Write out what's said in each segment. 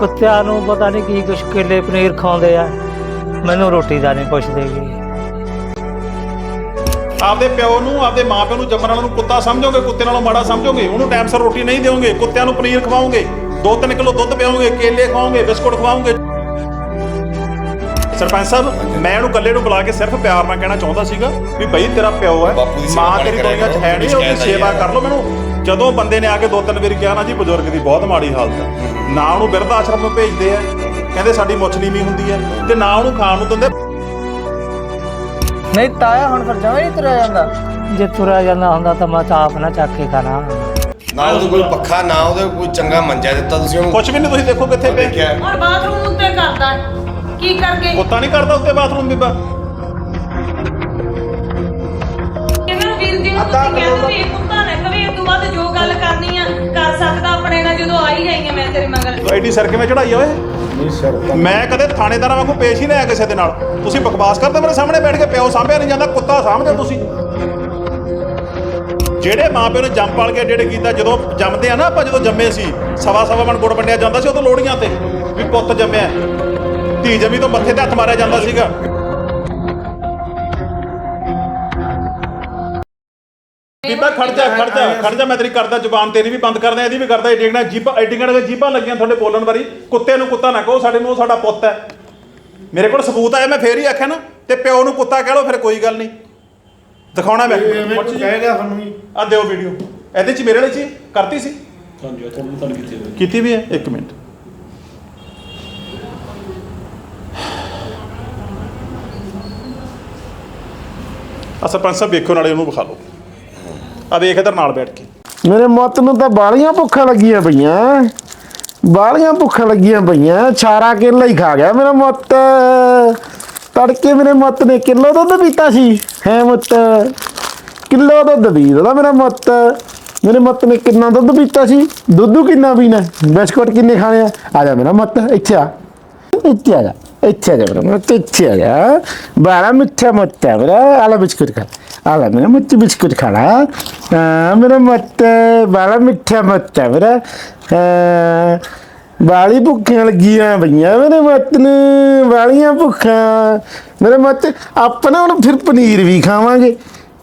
ਕੁੱਤਿਆਂ ਨੂੰ ਪਤਾ ਨਹੀਂ ਕੀ ਕੁਛ ਕੇਲੇ ਪਨੀਰ ਖਾਉਂਦੇ ਆ। ਮੈਨੂੰ ਰੋਟੀ ਦਾ ਨਹੀਂ ਪੁੱਛਦੇ ਗੇ ਆਪਦੇ ਪਿਓ ਨੂੰ ਆਪਦੇ ਮਾਪਿਆਂ ਨੂੰ ਜੰਮਣ ਵਾਲਿਆਂ ਨੂੰ ਕੁੱਤਾ ਸਮਝੋਗੇ? ਕੁੱਤੇ ਨਾਲੋਂ ਮਾੜਾ ਸਮਝੋਗੇ? ਉਹਨੂੰ ਟਾਈਮ ਸਿਰ ਰੋਟੀ ਨਹੀਂ ਦਿਓਗੇ? ਕੁੱਤਿਆਂ ਨੂੰ ਪਨੀਰ ਖਵਾਓਗੇ? 2-3 ਕਿਲੋ ਦੁੱਧ ਪਿਆਓਗੇ ਕੇਲੇ ਖਵਾਓਗੇ ਬਿਸਕੁਟ ਖਵਾਓਗੇ? ਸਰਪੰਚ ਸਾਹਿਬ ਮੈਂ ਉਹਨੂੰ ਇਕੱਲੇ ਨੂੰ ਬੁਲਾ ਕੇ ਸਿਰਫ ਪਿਆਰ ਨਾਲ ਕਹਿਣਾ ਚਾਹੁੰਦਾ ਸੀਗਾ ਵੀ ਬਈ ਤੇਰਾ ਪਿਓ ਹੈ ਬਾਪੂ ਦੀ ਸੇਵਾ ਮਾਂ ਤੇਰੀ ਕਰਿਆ ਦੁਨੀਆ 'ਚ ਕਰੋ, ਹੈ ਨਹੀਂ ਉਹਦੀ ਸੇਵਾ। ਕਰ ਲਓ ਮੈਨੂੰ। ਜਦੋਂ ਬੰਦੇ ਨੇ ਆ ਕੇ ਦੋ ਤਿੰਨ ਵਾਰੀ ਕਿਹਾ ਨਾ ਜੀ ਬਜ਼ੁਰਗ ਦੀ ਬਹੁਤ ਮਾੜੀ ਹਾਲਤ ਹੈ। ਨਾ ਉਹਨੂੰ ਬਿਰਧ ਆਸ਼ਰਮ ਨੂੰ ਭੇਜਦੇ ਆ। ਕਹਿੰਦੇ ਸਾਡੀ ਮੁੱਛ ਨੀਵੀਂ ਹੁੰਦੀ ਹੈ ਤੇ ਨਾ ਉਹਨੂੰ ਖਾਣ ਨੂੰ ਦਿੰਦੇ। ਨਹੀਂ ਤਾਇਆ ਹੁਣ ਫਿਰ ਜਮਾਂ ਨਹੀਂ ਤੁਰਿਆ ਜਾਂਦਾ। ਜੇ ਤੁਰਿਆ ਜਾਂਦਾ ਹੁੰਦਾ ਤਾਂ ਮੈਂ ਤਾਂ ਆਪ ਨਾ ਚੱਕ ਕੇ ਖਾਣਾ। ਨਾ ਉਹਦੇ ਕੋਲ ਪੱਖਾ ਨਾ ਉਹਦੇ ਕੋਈ ਚੰਗਾ ਮੰਜਾ ਦਿੱਤਾ ਤੁਸੀਂ ਉਹਨੂੰ। ਕੁਝ ਵੀ ਨਹੀਂ ਤੁਸੀਂ ਦੇਖੋ ਕਿੱਥੇ ਪਏ। ਦੇਖਿਆ। ਔਰ ਬਾਥਰੂਮ ਉੱਤੇ ਕਰਦਾ ਹੈ। ਕੀ ਕਰਕੇ ਕੁੱਤਾ ਨਹੀਂ ਕਰਦਾ ਉੱਤੇ ਬਾਥਰੂਮ ਬੀਬਾ ਇਹਨਾਂ ਨੂੰ ਵੀਰ ਜੀ ਨੂੰ ਤੁਸੀਂ ਕਹਿੰਦੇ ਵੀ ਇਹ ਬਾਅਦ ਜੋ ਗੱਲ ਕਰਨੀ ਆ ਕਰ ਸਕਦਾ ਆਪਣੇ ਨਾਲ ਜਦੋਂ ਆਈ ਜਾਈਆਂ ਮੈਂ ਤੇਰੇ ਮਗਰ। ਐਡੀ ਸਰ ਕਿਵੇਂ ਚੜਾਈ ਓਏ? ਨਹੀਂ ਸਰ ਮੈਂ ਕਦੇ ਥਾਣੇਦਾਰਾਂ ਵਾਂਗੂ ਪੇਸ਼ ਹੀ ਨਹੀਂ ਆਇਆ ਕਿਸੇ ਦੇ ਨਾਲ। ਤੁਸੀਂ ਬਕਵਾਸ ਕਰਦੇ ਮੇਰੇ ਸਾਹਮਣੇ ਬੈਠ ਕੇ ਪਿਓ ਸਾਂਭਿਆ ਨਹੀਂ ਜਾਂਦਾ ਕੁੱਤਾ ਸਾਂਭਦੇ ਹੋ ਤੁਸੀਂ। ਜਿਹੜੇ ਮਾਪਿਓ ਨੇ ਜੰਮ ਪਾਲ ਕੇ ਜਿਹੜੇ ਕੀਤਾ ਜਦੋਂ ਜੰਮਦੇ ਆ ਨਾ ਆਪਾਂ ਜਦੋਂ ਜੰਮੇ ਸੀ ਸਵਾ ਸਵਾ ਮਣ ਗੁੜ ਵੰਡਿਆ ਜਾਂਦਾ ਸੀ ਉਦੋਂ ਲੋੜੀਆਂ ਤੇ ਵੀ ਪੁੱਤ ਜੰਮਿਆ। ਧੀ ਜੰਮੀ ਤੋਂ ਮੱਥੇ ਤੇ ਹੱਥ ਮਾਰਿਆ ਜਾਂਦਾ ਸੀਗਾ। ਬੀਬਾ ਖੜ ਜਾ ਖੜ ਜਾ ਖੜ ਜਾ ਮੈਂ ਤੇਰੀ ਕਰਦਾ ਜ਼ੁਬਾਨ ਤੇਰੀ ਵੀ ਬੰਦ ਕਰਦਾ ਇਹਦੀ ਵੀ ਕਰਦਾ ਏਡੀਆਂ ਜੀਬਾਂ ਏਡੀਆਂ ਜੀਬਾਂ ਲੱਗੀਆਂ ਤੁਹਾਡੇ ਬੋਲਣ ਵਾਰੀ ਕੁੱਤੇ ਨੂੰ ਕੁੱਤਾ ਨਾ ਕਹੋ ਸਾਡੇ ਨੂੰ ਉਹ ਸਾਡਾ ਪੁੱਤ ਹੈ। ਮੇਰੇ ਕੋਲ ਸਬੂਤ ਆਇਆ ਮੈਂ ਫੇਰ ਹੀ ਆਖਿਆ ਨਾ ਤੇ ਪਿਓ ਨੂੰ ਕੁੱਤਾ ਕਹਿ ਲਓ ਫਿਰ ਕੋਈ ਗੱਲ ਨਹੀਂ। ਦਿਖਾਉਣਾ ਮੈਂ। ਕਹੇਗਾ ਸਾਨੂੰ ਵੀ। ਆ ਦਿਓ ਵੀਡੀਓ ਇਹਦੇ ਚ ਮੇਰੇ ਵਾਲੇ ਚ ਹੀ? ਕਰਤੀ ਸੀ। ਹਾਂਜੀ ਉਹ ਤੁਹਾਨੂੰ ਤੁਹਾਨੂੰ ਕੀਤੀ ਹੋਈ। ਕੀਤੀ ਵੀ ਹੈ ਇੱਕ ਮਿੰਟ। ਆ ਸਰਪੰਚ ਸਾਹਿਬ ਵੇਖੋ ਨਾਲੇ ਉਹਨੂੰ ਵਿਖਾ ਲਓ। ਆ ਵੇਖ ਇਧਰ ਨਾਲ ਬੈਠ ਕੇ। ਮੇਰੇ ਮੁੱਤ ਨੂੰ ਤਾਂ ਬਾਲੀਆਂ ਭੁੱਖਾਂ ਲੱਗੀਆਂ ਪਈਆਂ। ਬਾਲੀਆਂ ਭੁੱਖਾਂ ਲੱਗੀਆਂ ਪਈਆਂ। ਛਾਰਾ ਕੇਲਾ ਹੀ ਖਾ ਗਿਆ ਮੇਰਾ ਮੱਤ। ਤੜਕੇ ਮੇਰੇ ਮੱਤ ਨੇ ਕਿਲੋ ਦੁੱਧ ਪੀਤਾ ਸੀ। ਹੈ ਮੁੱਤ। ਕਿਲੋ ਦੁੱਧ ਪੀ ਮੇਰਾ ਮੁੱਤ। ਮੇਰੇ ਮੁੱਤ ਨੇ ਕਿੰਨਾ ਦੁੱਧ ਪੀਤਾ ਸੀ? ਦੁੱਧੂ ਕਿੰਨਾ ਪੀਣਾ? ਬਿਸਕੁਟ ਕਿੰਨੇ ਖਾਣੇ ਆ? ਆ ਜਾ ਮੇਰਾ ਮੱਤ, ਇੱਥੇ ਆ। ਇੱਥੇ ਆ ਜਾ, ਇੱਥੇ ਆ ਜਾ ਮੇਰਾ ਮੁੱਤ, ਇੱਥੇ ਆ ਜਾ। ਬੜਾ ਮਿੱਠਾ ਮੱਤ ਹੈ ਮੇਰਾ। ਆਲਾ ਬਿਸਕੁਟ ਖਾ। ਆਲਾ ਮੇਰਾ ਮੁੱਤ ਬਿਸਕੁਟ ਖਾਣਾ ਹਾਂ ਮੇਰਾ ਮੁੱਤ ਬੜਾ ਮਿੱਠਾ ਮੁੱਤ ਹੈ ਮੇਰਾ ਹਾਂ ਵਾਲੀ ਭੁੱਖੀਆਂ ਲੱਗੀਆਂ ਪਈਆਂ ਮੇਰੇ ਮੁੱਤ ਨੂੰ ਵਾਲੀਆਂ ਭੁੱਖਾਂ ਮੇਰੇ ਮੁੱਤ ਆਪਾਂ ਨਾ ਹੁਣ ਫਿਰ ਪਨੀਰ ਵੀ ਖਾਵਾਂਗੇ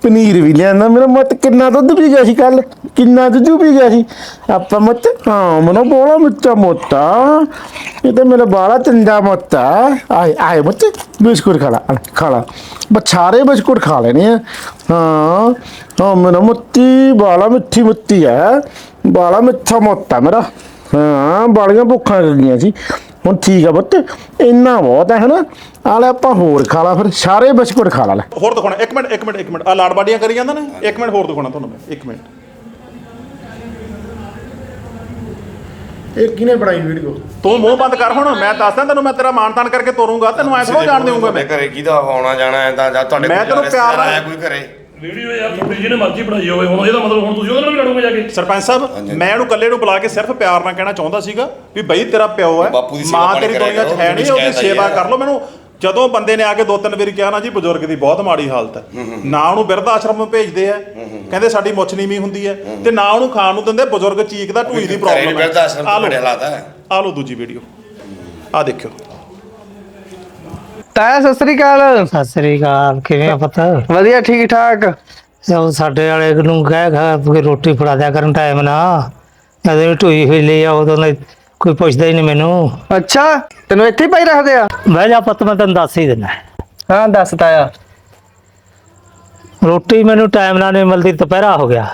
ਪਨੀਰ ਵੀ ਲਿਆਂਦਾ। ਮੇਰਾ ਮੁੱਤ ਕਿੰਨਾ ਦੁੱਧ ਪੀ ਗਿਆ ਸੀ ਕੱਲ? ਕਿੰਨਾ ਦੁੱਧ ਪੀ ਗਿਆ ਸੀ? ਆਪਾਂ ਮੁੱਤ ਹਾਂ ਮਨੋ ਬੋਲਾ ਮਿੱਠਾ ਮੋਟਾ। ਇਹ ਤਾਂ ਮੇਰਾ ਬਾਲਾ ਚੰਗਾ ਮੋਟਾ ਆਏ ਆਏ ਮੁੱਤ ਬਿਸਕੁਟ ਖਾ ਲਾ ਆ, ਖਾ ਲਾ। ਬਛਾਰੇ ਬਿਸਕੁਟ ਖਾ ਲੈਣੇ ਆ। ਹਾਂ ਹਾਂ ਮੇਰਾ ਮੁੱਤੀ ਬਾਲਾ ਮਿੱਠੀ ਮੁੱਤੀ ਹੈ ਬਾਲਾ ਮਿੱਠਾ ਮੋਟਾ ਮੇਰਾ। ਹਾਂ ਬਾਲੀਆਂ ਭੁੱਖਾਂ ਲੱਗੀਆਂ ਸੀ। ਹੁਣ ਠੀਕ ਆ ਪੁੱਤ ਇੰਨਾ ਬਹੁਤ ਹੈ ਹਨਾ? ਆ ਲੈ ਆਪਾਂ ਹੋਰ ਖਾ ਲਾ ਫਿਰ ਸਾਰੇ ਬਿਸਕੁਟ ਖਾ ਲਾ ਲੈ। ਹੋਰ ਦਿਖਾਉਣਾ ਇੱਕ ਮਿੰਟ ਇੱਕ ਮਿੰਟ ਇੱਕ ਮਿੰਟ। ਆ ਲਾੜਬਾੜੀਆਂ ਕਰੀ ਜਾਂਦਾ ਨਾ? ਇੱਕ ਮਿੰਟ ਹੋਰ ਦਿਖਾਉਣਾ ਤੁਹਾਨੂੰ ਮੈਂ ਇੱਕ ਮਿੰਟ। ਇਹ ਕਿਨੇ ਬਣਾਈ ਵੀਡੀਓ? ਤੂੰ ਮੂੰਹ ਬੰਦ ਕਰ ਹੁਣ ਮੈਂ ਦੱਸਦਾ ਤੈਨੂੰ ਮੈਂ ਤੇਰਾ ਮਾਨਤਾਨ ਕਰਕੇ ਤੋਰੂੰਗਾ ਤੈਨੂੰ ਐ ਥੋੜਾ ਜਾਣ ਦੇਊਂਗਾ ਮੈਂ। ਘਰੇ ਕਿਹਦਾ ਆਉਣਾ ਜਾਣਾ ਹੈ ਤਾਂ ਜਾਂ ਤੁਹਾਡੇ ਮੈਂ ਤੈਨੂੰ ਪਿਆਰ ਨਾਲ- ਆਇਆ ਕੋਈ ਘਰੇ? ਵੀਡੀਓ ਯਾਰ ਤੁਹਾਡੀ ਜਿਹਨੇ ਮਰਜ਼ੀ ਬਣਾਈ ਹੋਵੇ। ਹੁਣ ਇਹਦਾ ਮਤਲਬ ਹੁਣ ਤੁਸੀਂ ਉਹਦੇ ਨਾਲ ਵੀ ਲੜੋਗੇ ਜਾ ਕੇ। ਸਰਪੰਚ ਸਾਹਿਬ ਮੈਂ ਉਹਨੂੰ ਇਕੱਲੇ ਨੂੰ ਬੁਲਾ ਕੇ ਸਿਰਫ ਪਿਆਰ ਨਾਲ ਕਹਿਣਾ ਚਾਹੁੰਦਾ ਸੀਗਾ ਵੀ ਬਈ ਤੇਰਾ ਪਿਓ ਹੈ ਬਾਪੂ ਦੀ ਸੇਵਾ ਮਾਂ ਪਾਣੀ ਤੇਰੀ ਕਰਿਆ ਦੁਨੀਆ 'ਚ ਕਰੋ, ਹੈ ਨਹੀਂ ਉਹਦੀ ਸ਼ਿਕਾਇਤ ਆਈ ਸੇਵਾ ਹੈ। ਕਰ ਲਓ। ਮੈਨੂੰ ਜਦੋਂ ਬੰਦੇ ਨੇ ਆ ਕੇ ਦੋ ਤਿੰਨ ਵਾਰੀ ਕਿਹਾ ਨਾ ਜੀ ਬਜ਼ੁਰਗ ਦੀ ਬਹੁਤ ਮਾੜੀ ਹਾਲਤ ਹੈ। ਨਾ ਉਹਨੂੰ ਬਿਰਧ ਆਸ਼ਰਮ ਭੇਜਦੇ ਆ। ਕਹਿੰਦੇ ਸਾਡੀ ਮੁੱਛ ਨੀਵੀਂ ਹੁੰਦੀ ਹੈ। ਤੇ ਨਾ ਉਹਨੂੰ ਖਾਣ ਨੂੰ ਦਿੰਦੇ ਬਜ਼ੁਰਗ ਚੀਕਦਾ ਢੂਈ ਦੀ ਪ੍ਰੋਬਲਮ ਹੈ। ਆ। ਲਓ ਦੂਜੀ ਵੀਡੀਓ ਆ ਦੇਖਿਓ। ਤਾਇਆ ਸਤਿ ਸ੍ਰੀ ਅਕਾਲ। ਸਤਿ ਸ੍ਰੀ ਅਕਾਲ ਕਿਵੇਂ ਆ ਪੁੱਤ? ਵਧੀਆ ਠੀਕ ਠਾਕ ਉਹ ਸਾਡੇ ਵਾਲੇ ਨੂੰ ਕਹਿ ਖਾ ਕਿ ਰੋਟੀ ਫੜਾ ਦਿਆ ਕਰਨ ਟਾਈਮ ਨਾ ਜਦੋਂ ਢੋਈ ਹੋਈ ਲਈ ਆ ਉਦੋਂ ਦਾ ਕੋਈ ਪੁੱਛਦਾ ਹੀ ਨਹੀਂ ਮੈਨੂੰ। ਅੱਛਾ ਤੈਨੂੰ ਇੱਥੇ ਹੀ ਪਾਈ ਰੱਖਦੇ ਆ? ਬਹਿ ਜਾ ਪੁੱਤ ਮੈਂ ਤੈਨੂੰ ਦੱਸ ਹੀ ਦਿੰਦਾ। ਹਾਂ ਦੱਸ ਤਾਇਆ ਰੋਟੀ ਮੈਨੂੰ ਟਾਈਮ ਨਾਲ ਨਹੀਂ ਮਿਲਦੀ ਦੁਪਹਿਰਾ ਹੋ ਗਿਆ।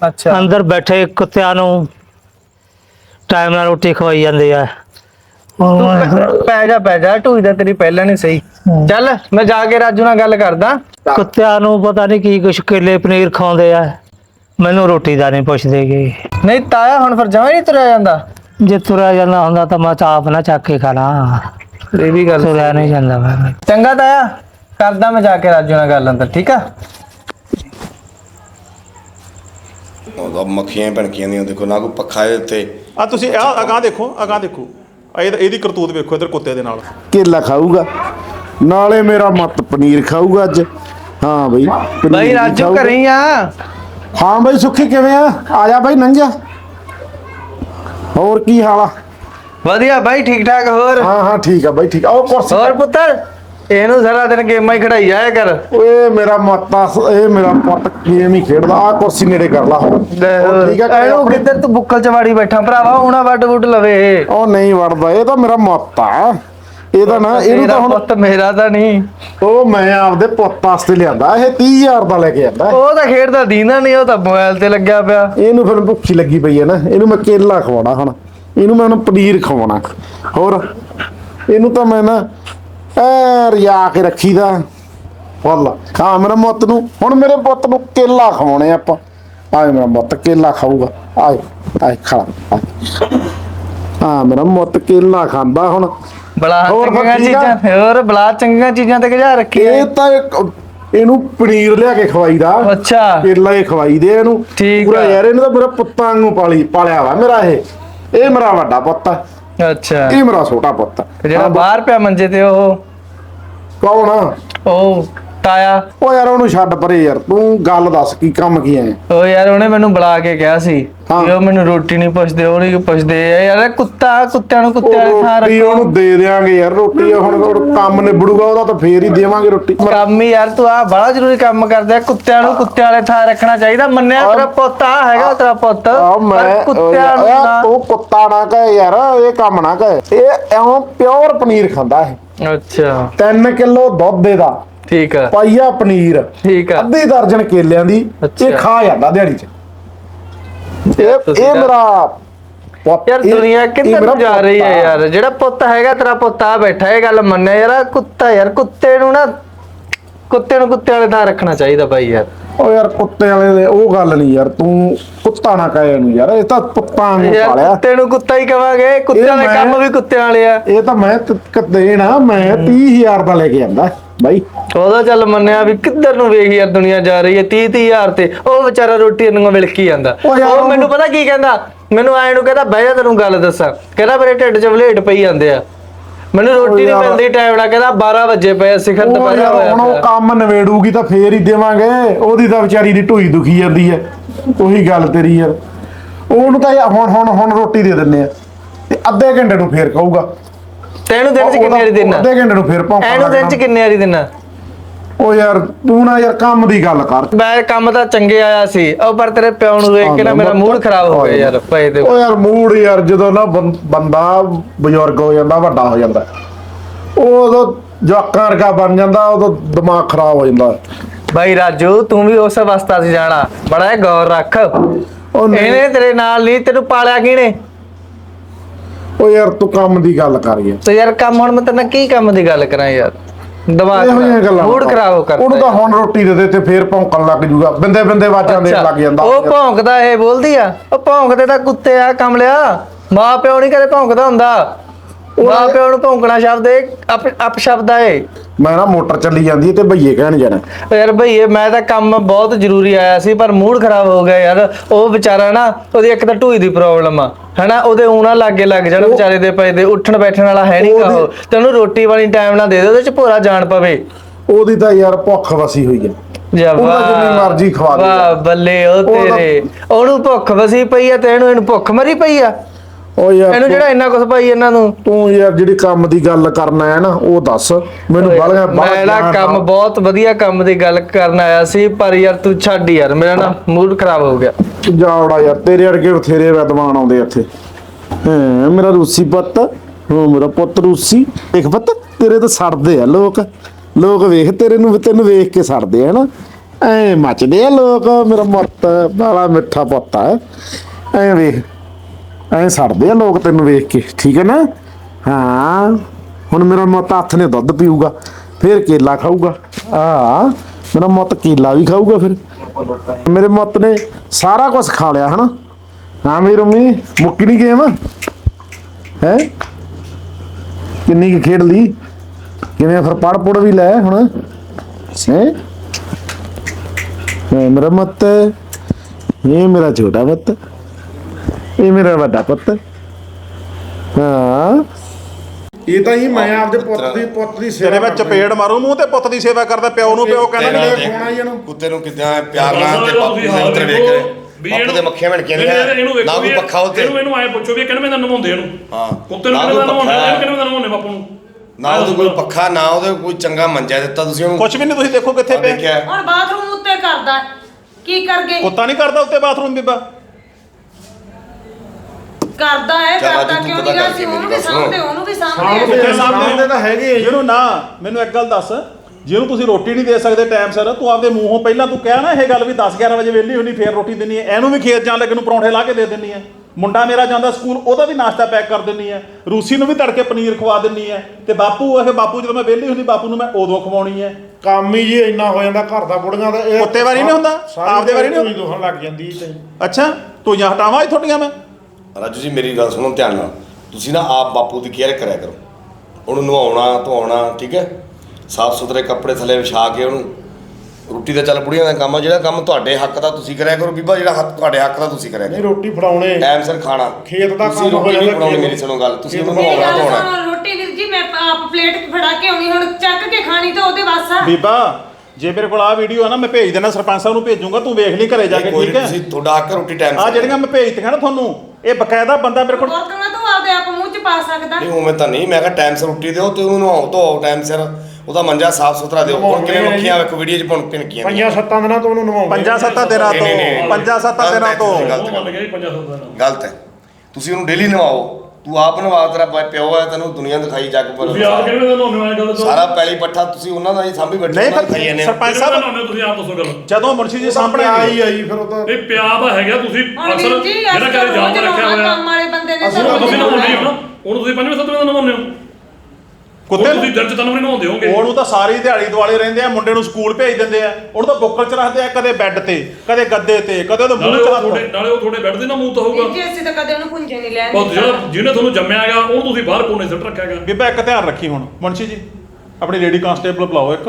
ਅੱਛਾ। ਅੰਦਰ ਬੈਠੇ ਕੁੱਤਿਆਂ ਨੂੰ ਟਾਈਮ ਨਾਲ ਰੋਟੀ ਖਵਾਈ ਜਾਂਦੇ ਆ। ਪੈ ਜਾ ਪੈ ਜਾ ਢੂਈ ਦਾ ਤੇਰੀ ਪਹਿਲਾਂ ਨਹੀਂ ਸਹੀ। ਚੱਲ ਮੈਂ ਜਾ ਕੇ ਰਾਜੂ ਨਾਲ ਗੱਲ ਕਰਦਾ। ਕੁੱਤਿਆਂ ਨੂੰ ਪਤਾ ਨਹੀਂ ਕੀ ਕੁਛ ਕੇਲੇ ਪਨੀਰ ਖਾਉਂਦੇ ਆ। ਮੈਨੂੰ ਰੋਟੀ ਦਾ ਨਹੀਂ ਪੁੱਛਦੇਗੇ ਨਹੀਂ ਤਾਇਆ ਹੁਣ ਫਿਰ ਜਮਾਂ ਹੀ ਨਹੀਂ ਤੁਰਿਆ ਜਾਂਦਾ। ਜੇ ਤੁਰਿਆ ਜਾਂਦਾ ਹੁੰਦਾ ਤਾਂ ਮੈਂ ਤਾਂ ਆਪ ਨਾ ਚੱਕ ਕੇ ਖਾਣਾ ਇਹ ਵੀ ਗੱਲ ਤੁਰਿਆ ਨਹੀਂ ਜਾਂਦਾ ਮੈਂ। ਚੰਗਾ ਤਾਇਆ ਕਰਦਾ ਮੈਂ ਜਾ ਕੇ ਰਾਜੂ ਨਾਲ ਗੱਲ ਅੰਦਰ ਠੀਕ ਆ? ਉਹਦਾ ਮੱਖੀਆਂ ਭਣਕੀਆਂ ਦੀਆਂ ਦੇਖੋ ਨਾ ਕੋਈ ਪੱਖਾ ਇਹਦੇ ਉੱਤੇ। ਆ ਤੁਸੀਂ ਆ ਅਗਾਹ ਦੇਖੋ ਅਗਾਹ ਦੇਖੋ। ਆ ਇਹਦਾ- ਇਹਦੀ ਕਰਤੂਤ ਵੇਖੋ ਇਧਰ ਕੁੱਤੇ ਦੇ ਨਾਲ। ਕੇਲਾ ਖਾਊਗਾ। ਨਾਲੇ ਮੇਰਾ ਮੱਤ ਪਨੀਰ ਖਾਊਗਾ ਅੱਜ। ਹਾਂ ਬਈ ਪਨੀਰ ਬਾਈ ਵੀ ਰਾਜੂ ਖਾਊਗਾ। ਘਰੇ ਹੀ ਆ। ਹਾਂ ਬਈ ਸੁੱਖੀ ਕਿਵੇਂ ਆ? ਆ ਜਾ ਬਈ ਨੰਗਿਆ ਹੋਰ ਕੀ ਹਾਲ ਆ? ਵਧੀਆ ਬਾਈ ਠੀਕ ਠਾਕ ਹੋਰ? ਹਾਂ ਹਾਂ ਠੀਕ ਆ ਬਾਈ ਠੀਕ ਆ। ਉਹ ਕੁਰਸੀ ਹੋਰ ਪੁੱਤਰ? ਇਹਨੂੰ ਸਾਰਾ ਦਿਨ ਗੇਮਾਂ ਹੀ ਖੜਾਈ ਜਾਇਆ ਕਰ। ਓਏ ਮੇਰਾ ਮਾਤਾ ਇਹ ਮੇਰਾ ਪੁੱਤ ਗੇਮ ਹੀ ਖੇਡਦਾ ਆ ਕੁਰਸੀ ਨੇੜੇ ਕਰ ਲਾ। ਠੀਕ ਆ ਇਹਨੂੰ ਕਿੱਧਰ ਤੂੰ ਬੁੱਕਲ ਚ ਵਾੜੀ ਬੈਠਾ ਭਰਾਵਾ ਹੁਣਾ ਵੱਡ ਵੁੱਡ ਲਵੇ। ਉਹ ਨਹੀਂ ਵੜਦਾ ਇਹ ਤਾਂ ਮੇਰਾ ਮਾਤਾ ਇਹਦਾ ਨਾ ਇਹਨੂੰ ਤਾਂ ਹੁਣ ਪੁੱਤ ਮੇਰਾ ਤਾਂ ਨਹੀਂ। ਉਹ ਮੈਂ ਆਪਦੇ ਪੁੱਤ ਵਾਸਤੇ ਲਿਆਂਦਾ ਇਹ 30000 ਦਾ ਲੈ ਕੇ ਆਂਦਾ। ਉਹ ਤਾਂ ਖੇਡਦਾ ਦੀਨਾ ਨਹੀਂ ਉਹ ਤਾਂ ਮੋਬਾਈਲ ਤੇ ਲੱਗਿਆ ਪਿਆ। ਇਹਨੂੰ ਫਿਰ ਭੁੱਖੀ ਲੱਗੀ ਪਈ ਹੈ ਨਾ ਇਹਨੂੰ ਮੈਂ ਕੇਲਾ ਖਵਾਉਣਾ ਹੁਣ। ਇਹਨੂੰ ਮੈਂ ਹੁਣ ਪਨੀਰ ਖਵਾਉਣਾ। ਹੋਰ ਇਹਨੂੰ ਤਾਂ ਮੈਂ ਨਾ ਐ ਰਿਆ ਕੇ ਰੱਖੀਦਾ। ਵੱਲਾ ਖਾ ਮੇਰਾ ਮੁੱਤ ਨੂੰ ਹੁਣ ਮੇਰੇ ਪੁੱਤ ਨੂੰ ਕੇਲਾ ਖਵਾਉਣੇ ਆਪਾਂ। ਆਏ ਮੇਰਾ ਮੁੱਤ ਕੇਲਾ ਖਾਊਗਾ। ਆਏ ਆਏ ਖਾ ਆ ਮੇਰਾ ਮੁੱਤ ਕੇਲਾ ਖਾਂਦਾ ਹੁਣ। ਬਲਾ ਹੋਰ ਚੰਗੀਆਂ? ਚੀਜ਼ਾਂ ਹੋਰ ਬਲਾ ਚੰਗੀਆਂ ਚੀਜ਼ਾਂ ਤੇ ਗਜਾ ਰੱਖੀ ਇਹ ਤਾਂ ਇੱਕ- ਇਹਨੂੰ ਪਨੀਰ ਲਿਆ ਕੇ ਖਵਾਈਦਾ। ਅੱਛਾ। ਕੇਲਾ ਹੀ ਖਵਾਈ ਦੇ ਇਹਨੂੰ। ਠੀਕ ਪੂਰਾ ਆ। ਯਾਰ ਇਹਨੂੰ ਤਾਂ ਮੇਰਾ ਪੁੱਤਾਂ ਵਾਂਗੂ ਪਾਲੀ ਪਾਲਿਆ ਵਾ ਮੇਰਾ ਇਹ। ਇਹ ਮੇਰਾ ਵੱਡਾ ਪੁੱਤ ਆ। ਅੱਛਾ। ਇਹ ਮੇਰਾ ਛੋਟਾ ਪੁੱਤ। ਆ ਜਿਹੜਾ ਬਾਹਰ ਪਿਆ ਮੰਜੇ ਤੇ ਉਹ? ਕੌਣ ਆ? ਉਹ। ਤਾਇਆ ਉਹ ਯਾਰ ਉਹਨੂੰ ਛੱਡ ਪਰੇ ਯਾਰ ਤੂੰ ਗੱਲ ਦੱਸ ਕੀ ਕੰਮ ਕੀ ਐ? ਉਹ ਯਾਰ ਉਹਨੇ ਮੈਨੂੰ ਬੁਲਾ ਕੇ ਕਿਹਾ ਸੀ ਹਾਂ। ਕਿ ਉਹ ਮੈਨੂੰ ਰੋਟੀ ਨਹੀਂ ਪੁੱਛਦੇ ਉਹ ਨਹੀਂ ਪੁੱਛਦੇ। ਯਾਰ ਇਹ ਕੁੱਤਾ ਕੁੱਤਿਆਂ ਨੂੰ ਕੁੱਤੇ ਵਾਲੀ ਥਾਂ ਰੋਟੀ ਰੱਖੋ ਉਹਨੂੰ ਦੇ ਦੇਾਂਗੇ ਯਾਰ ਰੋਟੀ ਹੁਣ ਉਹ ਕੰਮ ਨਿਬੜੂਗਾ ਉਹਦਾ ਤਾਂ ਫੇਰ ਹੀ ਦੇਵਾਂਗੇ ਰੋਟੀ। ਕੰਮ ਹੀ ਯਾਰ ਤੂੰ ਆ ਬੜਾ ਜ਼ਰੂਰੀ ਕੰਮ ਕਰਦਾ ਕੁੱਤਿਆਂ ਨੂੰ ਕੁੱਤਿਆਂ ਵਾਲੇ ਥਾਂ ਰੱਖਣਾ ਚਾਹੀਦਾ। ਮੰਨਿਆ ਤੇਰਾ ਪੁੱਤ ਆ ਹੈਗਾ ਤੇਰਾ ਪੁੱਤ। ਆ ਪਰ ਕੁੱਤਿਆਂ ਨੂੰ ਓਏ, ਨਾ- ਤੂੰ ਕੁੱਤਾ ਨਾ ਕਹੇ ਯਾਰ ਇਹ ਕੰਮ ਨਾ ਕਹੇ। ਇਹ ਐਵੇਂ ਪਿਓਰ ਪਨੀਰ ਖਾਂਦਾ ਇਹ। ਅੱਛਾ। 3 ਕਿਲੋ ਦੁੱਧ ਦੇਦਾ ਠੀਕ ਆ। ਪਾਈਆ ਪਨੀਰ। ਠੀਕ ਆ। ਅੱਧੀ ਦਰਜਨ ਕੇਲਿਆਂ ਦੀ। ਇਹ ਖਾ ਜਾਂਦਾ ਦਿਹਾੜੀ 'ਚ। ਇਹ ਮੇਰਾ ਯਾਰ ਦੁਨੀਆ ਕਿੱਧਰ ਜਾ ਰਹੀ ਹੈ। ਯਾਰ? ਜਿਹੜਾ ਪੁੱਤ ਹੈਗਾ ਤੇਰਾ ਪੁੱਤ ਆ ਬੈਠਾ ਇਹ ਗੱਲ ਮੰਨਿਆ। ਯਾਰ ਕੁੱਤਾ ਯਾਰ ਕੁੱਤੇ ਨੂੰ ਨਾ ਕੁੱਤੇ ਨੂੰ ਕੁੱਤੇ ਵਾਲੇ ਥਾਂ ਰੱਖਣਾ ਚਾਹੀਦਾ ਬਾਈ ਯਾਰ। ਉਹ ਯਾਰ ਕੁੱਤੇ ਵਾਲੇ ਦੇ ਉਹ ਗੱਲ ਨਹੀਂ ਯਾਰ ਤੂੰ ਕੁੱਤਾ ਨਾ ਕਹੇ ਇਹਨੂੰ ਯਾਰ ਇਹ ਤਾਂ ਕੁੱਤਾ ਨੂੰ ਯਾਰ ਪਾਲਿਆ। ਕੁੱਤੇ ਨੂੰ ਕੁੱਤਾ ਹੀ ਕਵਾਂਗੇ ਕੁੱਤਿਆਂ ਦੇ ਮੈਂ- ਕੰਮ ਵੀ ਕੁੱਤਿਆਂ ਵਾਲੇ ਆ। ਇਹ ਤਾਂ ਮੈਂ ਨਾ ਮੈਂ 30000 ਦਾ ਲੈ ਕੇ ਆਂਦਾ ਬਾਈ। ਉਹਦਾ ਚੱਲ ਮੰਨਿਆ ਵੀ ਕਿੱਧਰ ਨੂੰ ਵੇਖ ਯਾਰ ਦੁਨੀਆ ਜਾ ਰਹੀ ਹੈ 30 ਹਜ਼ਾਰ ਤੇ ਉਹ ਵਿਚਾਰਾ ਰੋਟੀ ਨੂੰ ਵਿਲਕੀ ਜਾਂਦਾ ਉਹ ਯਾਰ ਉਹ ਉਹਨੂੰ- ਮੈਨੂੰ ਪਤਾ ਕੀ ਕਹਿੰਦਾ? ਮੈਨੂੰ ਆਏ ਨੂੰ ਕਹਿੰਦਾ ਬਹਿ ਜਾ ਤੈਨੂੰ ਗੱਲ ਦੱਸਾਂ। ਕਹਿੰਦਾ ਮੇਰੇ ਢਿੱਡ 'ਚ ਵਲੇਟ ਪਈ ਜਾਂਦੇ ਆ। ਮੈਨੂੰ ਰੋਟੀ ਨਹੀਂ ਮਿਲਦੀ ਟਾਈਮ ਨਾਲ ਕਹਿੰਦਾ 12 ਵਜੇ ਪਏ ਸਿਖਰ ਦੁਪਹਿਰਾ ਹੋਇਆ ਹੁਣ ਉਹ। ਕੰਮ ਨਵੇੜੂਗੀ ਤਾਂ ਫੇਰ ਹੀ ਦੇਵਾਂਗੇ ਉਹਦੀ ਤਾਂ ਵਿਚਾਰੀ ਦੀ ਢੂਈ ਦੁਖੀ ਜਾਂਦੀ ਹੈ। ਉਹੀ ਗੱਲ ਤੇਰੀ ਯਾਰ। ਉਹਨੂੰ ਤਾਂ ਹੁਣ ਹੁਣ ਹੁਣ ਰੋਟੀ ਦੇ ਦਿੰਨੇ ਆ। ਤੇ ਅੱਧੇ ਘੰਟੇ ਨੂੰ ਫੇਰ ਕਹੂਗਾ। ਤੈਨੂੰ ਦਿਨ 'ਚ ਕਿੰਨੇ ਵਾਰੀ ਦਿਨਾ ਅੱਧੇ ਘੰਟੇ ਨੂੰ ਫੇਰ ਭੌਂਕਣ ਐਨੂੰ ਦਿਨ 'ਚ। ਕਿੰਨੇ ਵਾਰੀ ਦਿਨਾ ਉਹ ਯਾਰ ਤੂੰ ਨਾ ਯਾਰ ਕੰਮ ਦੀ ਗੱਲ ਕਰ। ਮੈਂ ਕੰਮ ਤਾਂ ਚੰਗੇ ਆਇਆ ਸੀ। ਉਹ ਪਰ ਤੇਰੇ ਪਿਓ ਨੂੰ ਵੇਖ ਕੇ ਨਾ ਮੇਰਾ ਮੂਡ ਖਰਾਬ ਹੋ ਗਿਆ ਯਾਰ ਪਏ ਤੇ ਉਹ ਯਾਰ ਮੂਡ ਯਾਰ ਜਦੋਂ ਨਾ ਬੰ- ਬੰਦਾ ਬਜ਼ੁਰਗ ਹੋ ਜਾਂਦਾ ਵੱਡਾ ਹੋ ਜਾਂਦਾ। ਉਹ ਉਦੋਂ ਜਵਾਕਾਂ ਵਰਗਾ ਬਣ ਜਾਂਦਾ ਉਦੋਂ ਦਿਮਾਗ ਖਰਾਬ ਹੋ ਜਾਂਦਾ। ਬਾਈ ਰਾਜੂ ਤੂੰ ਵੀ ਉਸ ਅਵਸਥਾ 'ਚ ਜਾਣਾ। ਬੜਾ ਜਿਹਾ ਗੌਰ ਰੱਖ। ਉਹ ਨਹੀਂ- ਇਹਨੇ ਤੇਰੇ ਨਾਲ ਨਹੀਂ ਤੈਨੂੰ ਪਾਲਿਆ ਕਿਹਨੇ? ਉਹ ਯਾਰ ਤੂੰ ਕੰਮ ਦੀ ਗੱਲ ਕਰ ਯਾਰ। ਤੇ ਯਾਰ ਕੰਮ ਹੁਣ ਮੈਂ ਤੇਰੇ ਨਾਲ ਕੀ ਕੰਮ ਦੀ ਗੱਲ ਕਰਾਂ ਯਾਰ? ਦਿਮਾਗ ਇਹੋ ਜਿਹੀਆਂ ਗੱਲਾਂ ਮੂਡ ਖਰਾਬ ਕਰ ਉਹਨੂੰ ਤਾਂ ਹੁਣ ਰੋਟੀ ਦੇ ਦੇ ਤੇ ਫੇਰ ਭੌਂਕਣ ਲੱਗ ਜੂਗਾ। ਬਿੰਦੇ ਬਿੰਦੇ ਵਾਜਾਂ ਦੇਣ ਲੱਗ ਜਾਂਦਾ। ਉਹ ਭੌਂਕਦਾ ਇਹ ਬੋਲਦੀ ਆ। ਉਹ ਭੌਂਕਦੇ ਤਾਂ ਕੁੱਤੇ ਆ ਕਮਲਿਆ। ਮਾਂ ਪਿਓ ਨਹੀਂ ਕਦੇ ਭੌਂਕਦਾ ਹੁੰਦਾ। ਮਾਂ ਪਿਓ ਨੂੰ ਭੌਂਕਣਾ ਸ਼ਬਦ ਇਹ ਅਪ ਅਪ ਸ਼ਬਦ ਆ ਇਹ। ਮੈਂ ਨਾ ਮੋਟਰ ਚੱਲੀ ਜਾਂਦੀ ਹੈ ਤੇ ਭਈਏ ਕਹਿਣ ਜਾਣਾ। ਯਾਰ ਭਈਏ ਮੈਂ ਤਾਂ ਕੰਮ ਬਹੁਤ ਜ਼ਰੂਰੀ ਆਇਆ ਸੀ ਪਰ ਮੂਡ ਖਰਾਬ ਹੋ ਗਿਆ ਯਾਰ। ਉਹ ਵਿਚਾਰਾ ਨਾ ਉਹਦੀ ਇੱਕ ਤਾਂ ਢੂਈ ਦੀ ਪ੍ਰੋਬਲਮ ਆ। ਹਨਾ ਉਹਦੇ ਊਣਾ ਲਾਗੇ ਲੱਗ ਜਾਣ ਵਿਚਾਰੇ ਦੇ ਪਏ ਦੇ ਉੱਠਣ ਬੈਠਣ ਵਾਲਾ ਹੈ ਨਹੀਂ ਕਾ ਉਹ। ਤੈਨੂੰ ਰੋਟੀ ਵਾਲੀ ਟਾਈਮ ਨਾਲ ਦੇ ਦੇ ਉਹਦੇ ਚ ਭੋਰਾ ਜਾਣ ਪਵੇ। ਉਹਦੀ ਤਾਂ ਯਾਰ ਭੁੱਖ ਵਸੀ ਹੋਈ ਹੈ ਜਾ ਉਹਦਾ ਜਿੰਨੀ ਮਰਜ਼ੀ ਖਵਾ ਦੇ। ਬੱਲੇ ਉਹ ਤੇਰੇ। ਉਹਨੂੰ ਭੁੱਖ ਵਸੀ ਪਈ ਆ ਤੇ ਇਹਨੂੰ ਇਹਨੂੰ ਭੁੱਖ ਮਰੀ ਪਈ ਆ। ਉਹ ਯਾਰ ਇਹਨੂੰ ਜਿਹੜਾ ਇੰਨਾ ਕੁਝ ਪਾਈ ਇਹਨਾਂ ਨੂੰ। ਤੂੰ ਯਾਰ ਜਿਹੜੀ ਕੰਮ ਦੀ ਗੱਲ ਕਰਨਾ ਹੈ ਨਾ ਉਹ ਦੱਸ। ਮੈਨੂੰ ਬਾਲੀਆਂ ਮੈਂ ਨਾ ਕੰਮ ਬਹੁਤ ਵਧੀਆ ਕੰਮ ਦੀ ਗੱਲ ਕਰਨ ਆਇਆ ਸੀ ਪਰ ਯਾਰ ਤੂੰ ਛੱਡ ਯਾਰ ਮੇਰਾ ਨਾ ਮੂਡ ਖਰਾਬ ਹੋ ਗਿਆ। ਜਾਵੜਾ ਯਾਰ ਤੇਰੇ ਵਰਗੇ ਬਥੇਰੇ ਵਿਦਵਾਨ ਆਉਂਦੇ ਇੱਥੇ। ਹਾਂ ਮੇਰਾ ਰੂਸੀ ਪੁੱਤ ਹਾਂ ਮੇਰਾ ਪੁੱਤ ਰੂਸੀ। ਦੇਖ ਪੁੱਤ ਤੇਰੇ ਤਾਂ ਸੜਦੇ ਆ ਲੋਕ। ਲੋਕ ਵੇਖ ਤੇਰੇ ਨੂੰ ਤੈਨੂੰ ਵੇਖ ਕੇ ਸੜਦੇ ਆ ਨਾ। ਐ ਮੱਚਦੇ ਆ ਲੋਕ ਮੇਰਾ ਮੁੱਤ ਬਾਲਾ ਮਿੱਠਾ ਪੁੱਤ ਆ। ਐ ਵੇਖ। ਐ ਸੜਦੇ ਆ ਲੋਕ ਤੈਨੂੰ ਵੇਖ ਕੇ, ਠੀਕ ਹੈ ਨਾ? ਹਾਂ, ਹੁਣ ਮੇਰਾ ਮੁੱਤ ਹੱਥ ਨੇ ਦੁੱਧ ਪੀਊਗਾ, ਫਿਰ ਕੇਲਾ ਖਾਊਗਾ। ਆ ਮੇਰਾ ਮੁੱਤ ਕੇਲਾ ਵੀ ਖਾਊਗਾ ਫਿਰ। ਮੇਰੇ ਮੁੱਤ ਨੇ ਸਾਰਾ ਕੁਝ ਖਾ ਲਿਆ, ਹਨਾ? ਹਾਂ ਮੇਰੀ ਮੰਮੀ, ਮੁੱਕੀ ਨਹੀਂ ਗੇਮ? ਹੈ? ਕਿੰਨੀ ਕੁ ਖੇਡ ਲਈ? ਕਿਵੇਂ ਫਿਰ ਪੜ ਪੜ ਵੀ ਲੈ ਹੁਣ? ਹੈ? ਮੇਰਾ ਮੁੱਤ, ਇਹ ਮੇਰਾ ਛੋਟਾ ਪੁੱਤ ਇਹ ਮੇਰਾ ਵੱਡਾ ਪੁੱਤ। ਹਾਂ। ਇਹ ਤਾਂ ਹੀ ਮੈਂ ਆਪਦੇ ਪੁੱਤ ਦੀ ਪੁੱਤ ਦੀ ਤੇਰੇ ਮੈਂ ਚਪੇੜ ਮਾਰੂ ਮੂੰਹ ਤੇ ਪੁੱਤ ਦੀ ਸੇਵਾ ਕਰਦਾ ਪਿਓ ਨੂੰ ਪਿਓ ਕਹਿੰਦਾ ਨਹੀਂ ਖਵਾਉਣਾ ਹੀ ਇਹਨੂੰ ਕੁੱਤੇ ਨੂੰ ਕਿਦਾਂ ਪਿਆਰ ਨਾਲ ਤੇ ਬਾਪੂ ਦੇ ਉੱਤਰ ਵੇਖ ਕੇ ਵੀ ਬਾਪੂ ਦੇ ਮੱਖੀਆਂ ਭਣਕੀਆਂ ਨਹੀਂ, ਇਹਨੂੰ ਨਹੀਂ ਵੇਖੋ ਨਾ ਕੋਈ ਵੀ ਇਹ- ਪੱਖਾ ਉੱਤੇ। ਇਹਨੂੰ ਇਹਨੂੰ ਐ ਪੁੱਛੋ ਵੀ ਇਹ ਕਿੰਨੇ ਦਿਨ ਨਵਾਉਂਦੇ ਇਹਨੂੰ? ਹਾਂ। ਕੁੱਤੇ ਨੂੰ ਨਾ ਕਿੰਨੇ ਕੋਈ ਦਿਨ ਨਵਾਉਂਦੇ ਪੱਖਾ। ਇਹਨੂੰ ਕਿੰਨੇ ਦਿਨ ਨਵਾਉਂਦੇ ਬਾਪੂ ਨੂੰ? ਨਾ ਉਹਦੇ ਕੋਈ ਪੱਖਾ ਨਾ ਉਹਦੇ ਕੋਈ ਚੰਗਾ ਮੰਜਾ ਦਿੱਤਾ ਤੁਸੀਂ ਉਹਨੂੰ। ਕੁਝ ਵੀ ਨਹੀਂ ਤੁਸੀਂ ਦੇਖੋ ਕਿੱਥੇ ਪਿਆ ਬਾਥਰੂਮ ਉੱਤੇ ਕਰਦਾ। ਕੀ ਕਰ ਗਏ ਕੁੱਤਾ ਨਹੀਂ ਕਰਦਾ ਉੱਤੇ ਬਾਥਰੂਮ ਬੀਬਾ ਕਰਦਾ ਹੈ ਚੱਲ ਅੱਜ ਕਰਦਾ ਤੂੰ ਕਿਉਂ ਪਤਾ ਨਹੀਂ ਕਰਕੇ ਸੀ ਉਹਨੂੰ ਮੇਰੀ ਵੀ ਗੱਲ ਸੁਣੋ। ਸਾਹਮਣੇ ਉਹਨੂੰ ਵੀ ਸਾਹਮਣੇ ਸਾਹਮਣੇ ਤਾਂ ਹੈਗੇ ਆ ਜੀ। ਜਿਹਨੂੰ ਨਾ ਮੈਨੂੰ ਇੱਕ ਗੱਲ ਦੱਸ। ਜਿਹਨੂੰ ਤੁਸੀਂ ਰੋਟੀ ਨਹੀਂ ਦੇ ਸਕਦੇ ਟਾਈਮ ਸਿਰ ਤੂੰ ਆਪਦੇ ਮੂੰਹੋਂ ਪਹਿਲਾਂ ਤੂੰ ਕਿਹਾ ਨਾ ਇਹ ਗੱਲ ਵੀ 10 11 ਵਜੇ ਵਿਹਲੀ ਹੁੰਦੀ ਫੇਰ ਰੋਟੀ ਦਿੰਨੀ ਹੈ। ਇਹਨੂੰ ਵੀ ਖੇਤ ਜਾਣ ਲੱਗੇ ਨੂੰ ਪਰੌਂਠੇ ਲਾ ਕੇ ਦੇ ਦਿੰਨੀ ਹੈ। ਮੁੰਡਾ ਮੇਰਾ ਜਾਂਦਾ ਸਕੂਲ ਉਹਦਾ ਵੀ ਨਾਸ਼ਤਾ ਪੈਕ ਕਰ ਦਿੰਨੀ ਹੈ। ਰੂਸੀ ਨੂੰ ਵੀ ਤੜਕੇ ਪਨੀਰ ਖਵਾ ਦਿੰਨੀ ਹੈ। ਤੇ ਬਾਪੂ ਇਹ ਬਾਪੂ ਜਦੋਂ ਮੈਂ ਵਿਹਲੀ ਹੁੰਦੀ ਬਾਪੂ ਨੂੰ ਮੈਂ ਉਦੋਂ ਖਵਾਉਣੀ ਹੈ। ਕੰਮ ਹੀ ਜੀ ਇੰਨਾ ਹੋ ਜਾਂਦਾ ਘਰ ਦਾ ਬੁੜੀਆਂ ਦਾ ਇਹ ਕੁੱਤੇ ਵਾਰੀ ਨਹੀਂ ਹੁੰਦਾ? ਸਾਰੀ ਆਪਦੇ ਵਾਰੀ ਨਹੀਂ ਧੂਈ ਦੁਖਣ ਲੱਗ ਜਾਂਦੀ ਤੇ। ਅੱਛਾ ਤੂੰ ਜਾਂ ਹਟਾਵਾਂ ਇਹ ਤੁਹਾਡੀਆਂ ਮੈਂ? ਰਾਜੂ ਜੀ ਮੇਰੀ ਗੱਲ ਸੁਣੋ ਧਿਆਨ ਨਾਲ। ਤੁਸੀਂ ਨਾ ਆਪ ਬਾਪੂ ਦੀ ਕੇਅਰ ਕਰਿਆ ਕਰੋ। ਉਹਨੂੰ ਨਵਾਉਣਾ ਧਵਾਉਣਾ ਠੀਕ ਹੈ? ਸਾਫ਼ ਸੁਥਰੇ ਕੱਪੜੇ ਥੱਲੇ ਵਿਛਾ ਕੇ ਉਹਨੂੰ। ਰੋਟੀ ਦਾ ਚੱਲ ਬੁੜੀਆਂ ਦਾ ਕੰਮ ਆ ਜਿਹੜਾ ਕੰਮ ਤੁਹਾਡੇ ਹੱਕ ਦਾ ਤੁਸੀਂ ਕਰਿਆ ਕਰੋ। ਬੀਬਾ ਜਿਹੜਾ ਹੱਕ ਤੁਹਾਡੇ ਹੱਕ ਦਾ ਤੁਸੀਂ ਕਰਿਆ ਨਹੀਂ ਕਰੋ। ਰੋਟੀ ਫੜਾਉਣੇ। ਟਾਈਮ ਸਿਰ ਖਾਣਾ। ਖੇਤ ਦਾ ਤੁਸੀਂ ਕੰਮ ਹੋ ਰੋਟੀ ਨਹੀਂ ਜਾਂਦਾ, ਬਣਾਉਣੀ ਖੇਤ- ਮੇਰੀ ਸੁਣੋ ਗੱਲ। ਤੁਸੀਂ ਉਹਨੂੰ ਮੇਰੀ ਨਵਾਉਣਾ ਗੱਲ ਧਵਾਉਣਾ ਸੁਣੋ ਰੋਟੀ ਵੀਰ ਜੀ ਮੈਂ ਆਪ ਪਲੇਟ ਫੜਾ ਕੇ ਆਉਣੀ ਹੁਣ ਚੱਕ ਕੇ ਖਾਣੀ ਤਾਂ ਉਹਦੇ ਵਾਸ ਆ। ਬੀਬਾ ਜੇ ਮੇਰੇ ਕੋਲ ਆ ਵੀਡੀਓ ਹੈ ਨਾ ਮੈਂ ਭੇਜ ਦੇਣਾ ਸਰਪੰਚ ਸਾਹਿਬ ਨੂੰ ਭੇਜੂੰਗਾ ਤੂੰ ਵੇਖ ਲਈ ਘਰੇ ਜਾ ਕੇ ਕੋਈ ਠੀਕ ਨਹੀਂ ਹੈ? ਤੁਸੀਂ ਤੁਹਾਡਾ ਹੱਕ ਹੈ ਰੋਟੀ ਟਾਈਮ ਆ ਜਿਹੜੀਆਂ ਮੈਂ ਭੇਜਤੀਆਂ ਨਾ ਤੁਹਾਨੂੰ ਇਹ ਬਕਾਇਦਾ ਬੰਦਾ ਮੇਰੇ ਕੋਲ ਬੋਤਲਾਂ ਤੂੰ ਆਪਦੇ ਆਪ ਮੂੰਹ ਚ ਪਾ ਸਕਦਾ। ਨਹੀਂ ਉਵੇਂ ਤਾਂ ਨਹੀਂ ਮੈਂ ਕਿਹਾ ਟਾਈਮ ਸਿਰ ਰੋਟੀ ਦਿਓ ਤੇ ਉਹਨੂੰ ਨਵਾਓ ਧਵਾਓ ਟਾਈਮ ਸਿਰ ਉਹਦਾ ਮੰਜਾ ਸਾਫ਼ ਸੁਥਰਾ ਦਿਓ। ਹੁਣ ਕਿਵੇਂ ਮੱਖੀਆਂ। ਵੇਖੋ ਵੀਡੀਓ 'ਚ ਭੁਣ ਭਿਣਕੀਆਂ ਪੰਜਾਂ ਸੱਤਾਂ ਦਿਨਾਂ ਤੋਂ ਉਹਨੂੰ ਨਵਾਉਂਦੇ ਪੰਜਾਂ ਸੱਤਾਂ ਦਿਨਾਂ ਨਹੀਂ, ਨਹੀਂ, ਨਹੀਂ। ਤੋਂ ਪੰਜਾਂ ਸੱਤਾਂ ਗਲਤ ਦਿਨਾਂ ਤੋਂ ਤੁਸੀਂ ਉਹ ਮੰਨ ਗਿਆ ਜੀ 50 ਦਾ ਗਲਤ ਹੈ। ਤੁਸੀਂ ਉਹਨੂੰ ਡੇਲੀ ਨਵਾਓ। ਤੂੰ ਆਪ ਨਵਾ ਤੇਰਾ ਪ- ਪਿਓ ਹੈ ਤੈਨੂੰ ਦੁਨੀਆ ਦਿਖਾਈ ਜੱਗ ਪਰ ਤੁਸੀਂ ਆਪ ਕਿੰਨੇ ਦਿਨ ਨਵਾਉਂਦੇ ਹੋ ਇਹ ਗੱਲ ਦੱਸੋ ਸਾਰਾ ਪੈਲੀ ਪੱਠਾ ਤੁਸੀਂ ਉਹਨਾਂ ਦਾ ਹੀ ਸਾਂਭੀ ਬੈਠੇ ਨਹੀਂ ਉਹਨਾਂ ਨੂੰ ਖਾਈ ਪਰ ਹੋ। ਸਰਪੰਚ ਸਾਹਿਬ ਹੋ ਤੁਸੀਂ ਆਪ ਦੱਸੋ ਗੱਲ? ਜਦੋਂ ਮੁਨਸ਼ੀ ਜੀ ਸਾਹਮਣੇ ਆਈ ਆਈ ਫਿਰ ਉਹ ਤਾਂ ਇਹ ਪਿਆ ਤਾਂ ਹੈਗਾ ਤੁਸੀਂ ਹੁਣ ਵੀਰ ਜੀ ਜਿਹੜਾ ਜਾਮ ਰੋਜ਼ ਰੱਖਿਆ ਹੋਇਆ। ਕੰਮ ਵਾਲੇ ਬੰਦੇ ਨੇ ਅਸੀਂ ਤਾਂ ਉਹ ਤੁਸੀਂ ਰੋਜ਼ ਨਵਾਉਂਦੇ ਹੋ ਨਹਾਉਣਾ। ਨਾ ਉਹਨੂੰ ਤੁਸੀਂ ਪੰਜਵੇਂ ਸੱਤਵੇਂ ਦਿਨ ਨਵਾਉਂਦੇ ਹੋ? ਕੁੱਤੇ ਉਹ ਨੂੰ ਤੁਸੀਂ ਦਿਨ ਚ ਤੁਹਾਨੂੰ ਨਹੀਂ ਨਵਾਉਂਦੇ ਹੋਗੇ ਉਹਨੂੰ ਤਾਂ ਸਾਰੀ ਦਿਹਾੜੀ ਦੁਆਲੇ ਰਹਿੰਦੇ ਆ ਮੁੰਡੇ ਨੂੰ ਸਕੂਲ ਭੇਜ ਦਿੰਦੇ ਆ। ਉਹਨੂੰ ਤਾਂ ਬੁੱਕਲ ਚ ਰੱਖਦੇ ਆ ਕਦੇ ਬੈੱਡ ਤੇ ਕਦੇ ਗੱਦੇ ਤੇ ਕਦੇ ਉਹਦੇ ਮੂੰਹ ਚ ਉਹ ਹੱਥ ਨਾਲੇ ਉਹ ਤੁਹਾਡੇ ਬੈੱਡ ਦੇ ਨਾ ਮੂੰਹ ਤਾਂ ਹੋਊਗਾ ਜੀ ਅਸੀਂ ਤਾਂ ਕਦੇ ਉਹਨੂੰ ਪੁੰਜੇ ਨਹੀਂ ਲੈਣ ਬਸ ਜਿਹੜਾ ਜਿਹਨੇ ਤੁਹਾਨੂੰ ਜੰਮਿਆ ਹੈਗਾ ਉਹਨੂੰ ਤੁਸੀਂ ਬਾਹਰ ਕੋਨੇ ਸਿੱਟ ਰੱਖਿਆ ਹੈਗਾ। ਬੀਬਾ ਇੱਕ ਧਿਆਨ ਰੱਖੀ ਹੁਣ ਮੁਨਸ਼ੀ ਜੀ। ਆਪਣੀ ਲੇਡੀ ਕਾਂਸਟੇਬਲ ਬੁਲਾਓ ਇੱਕ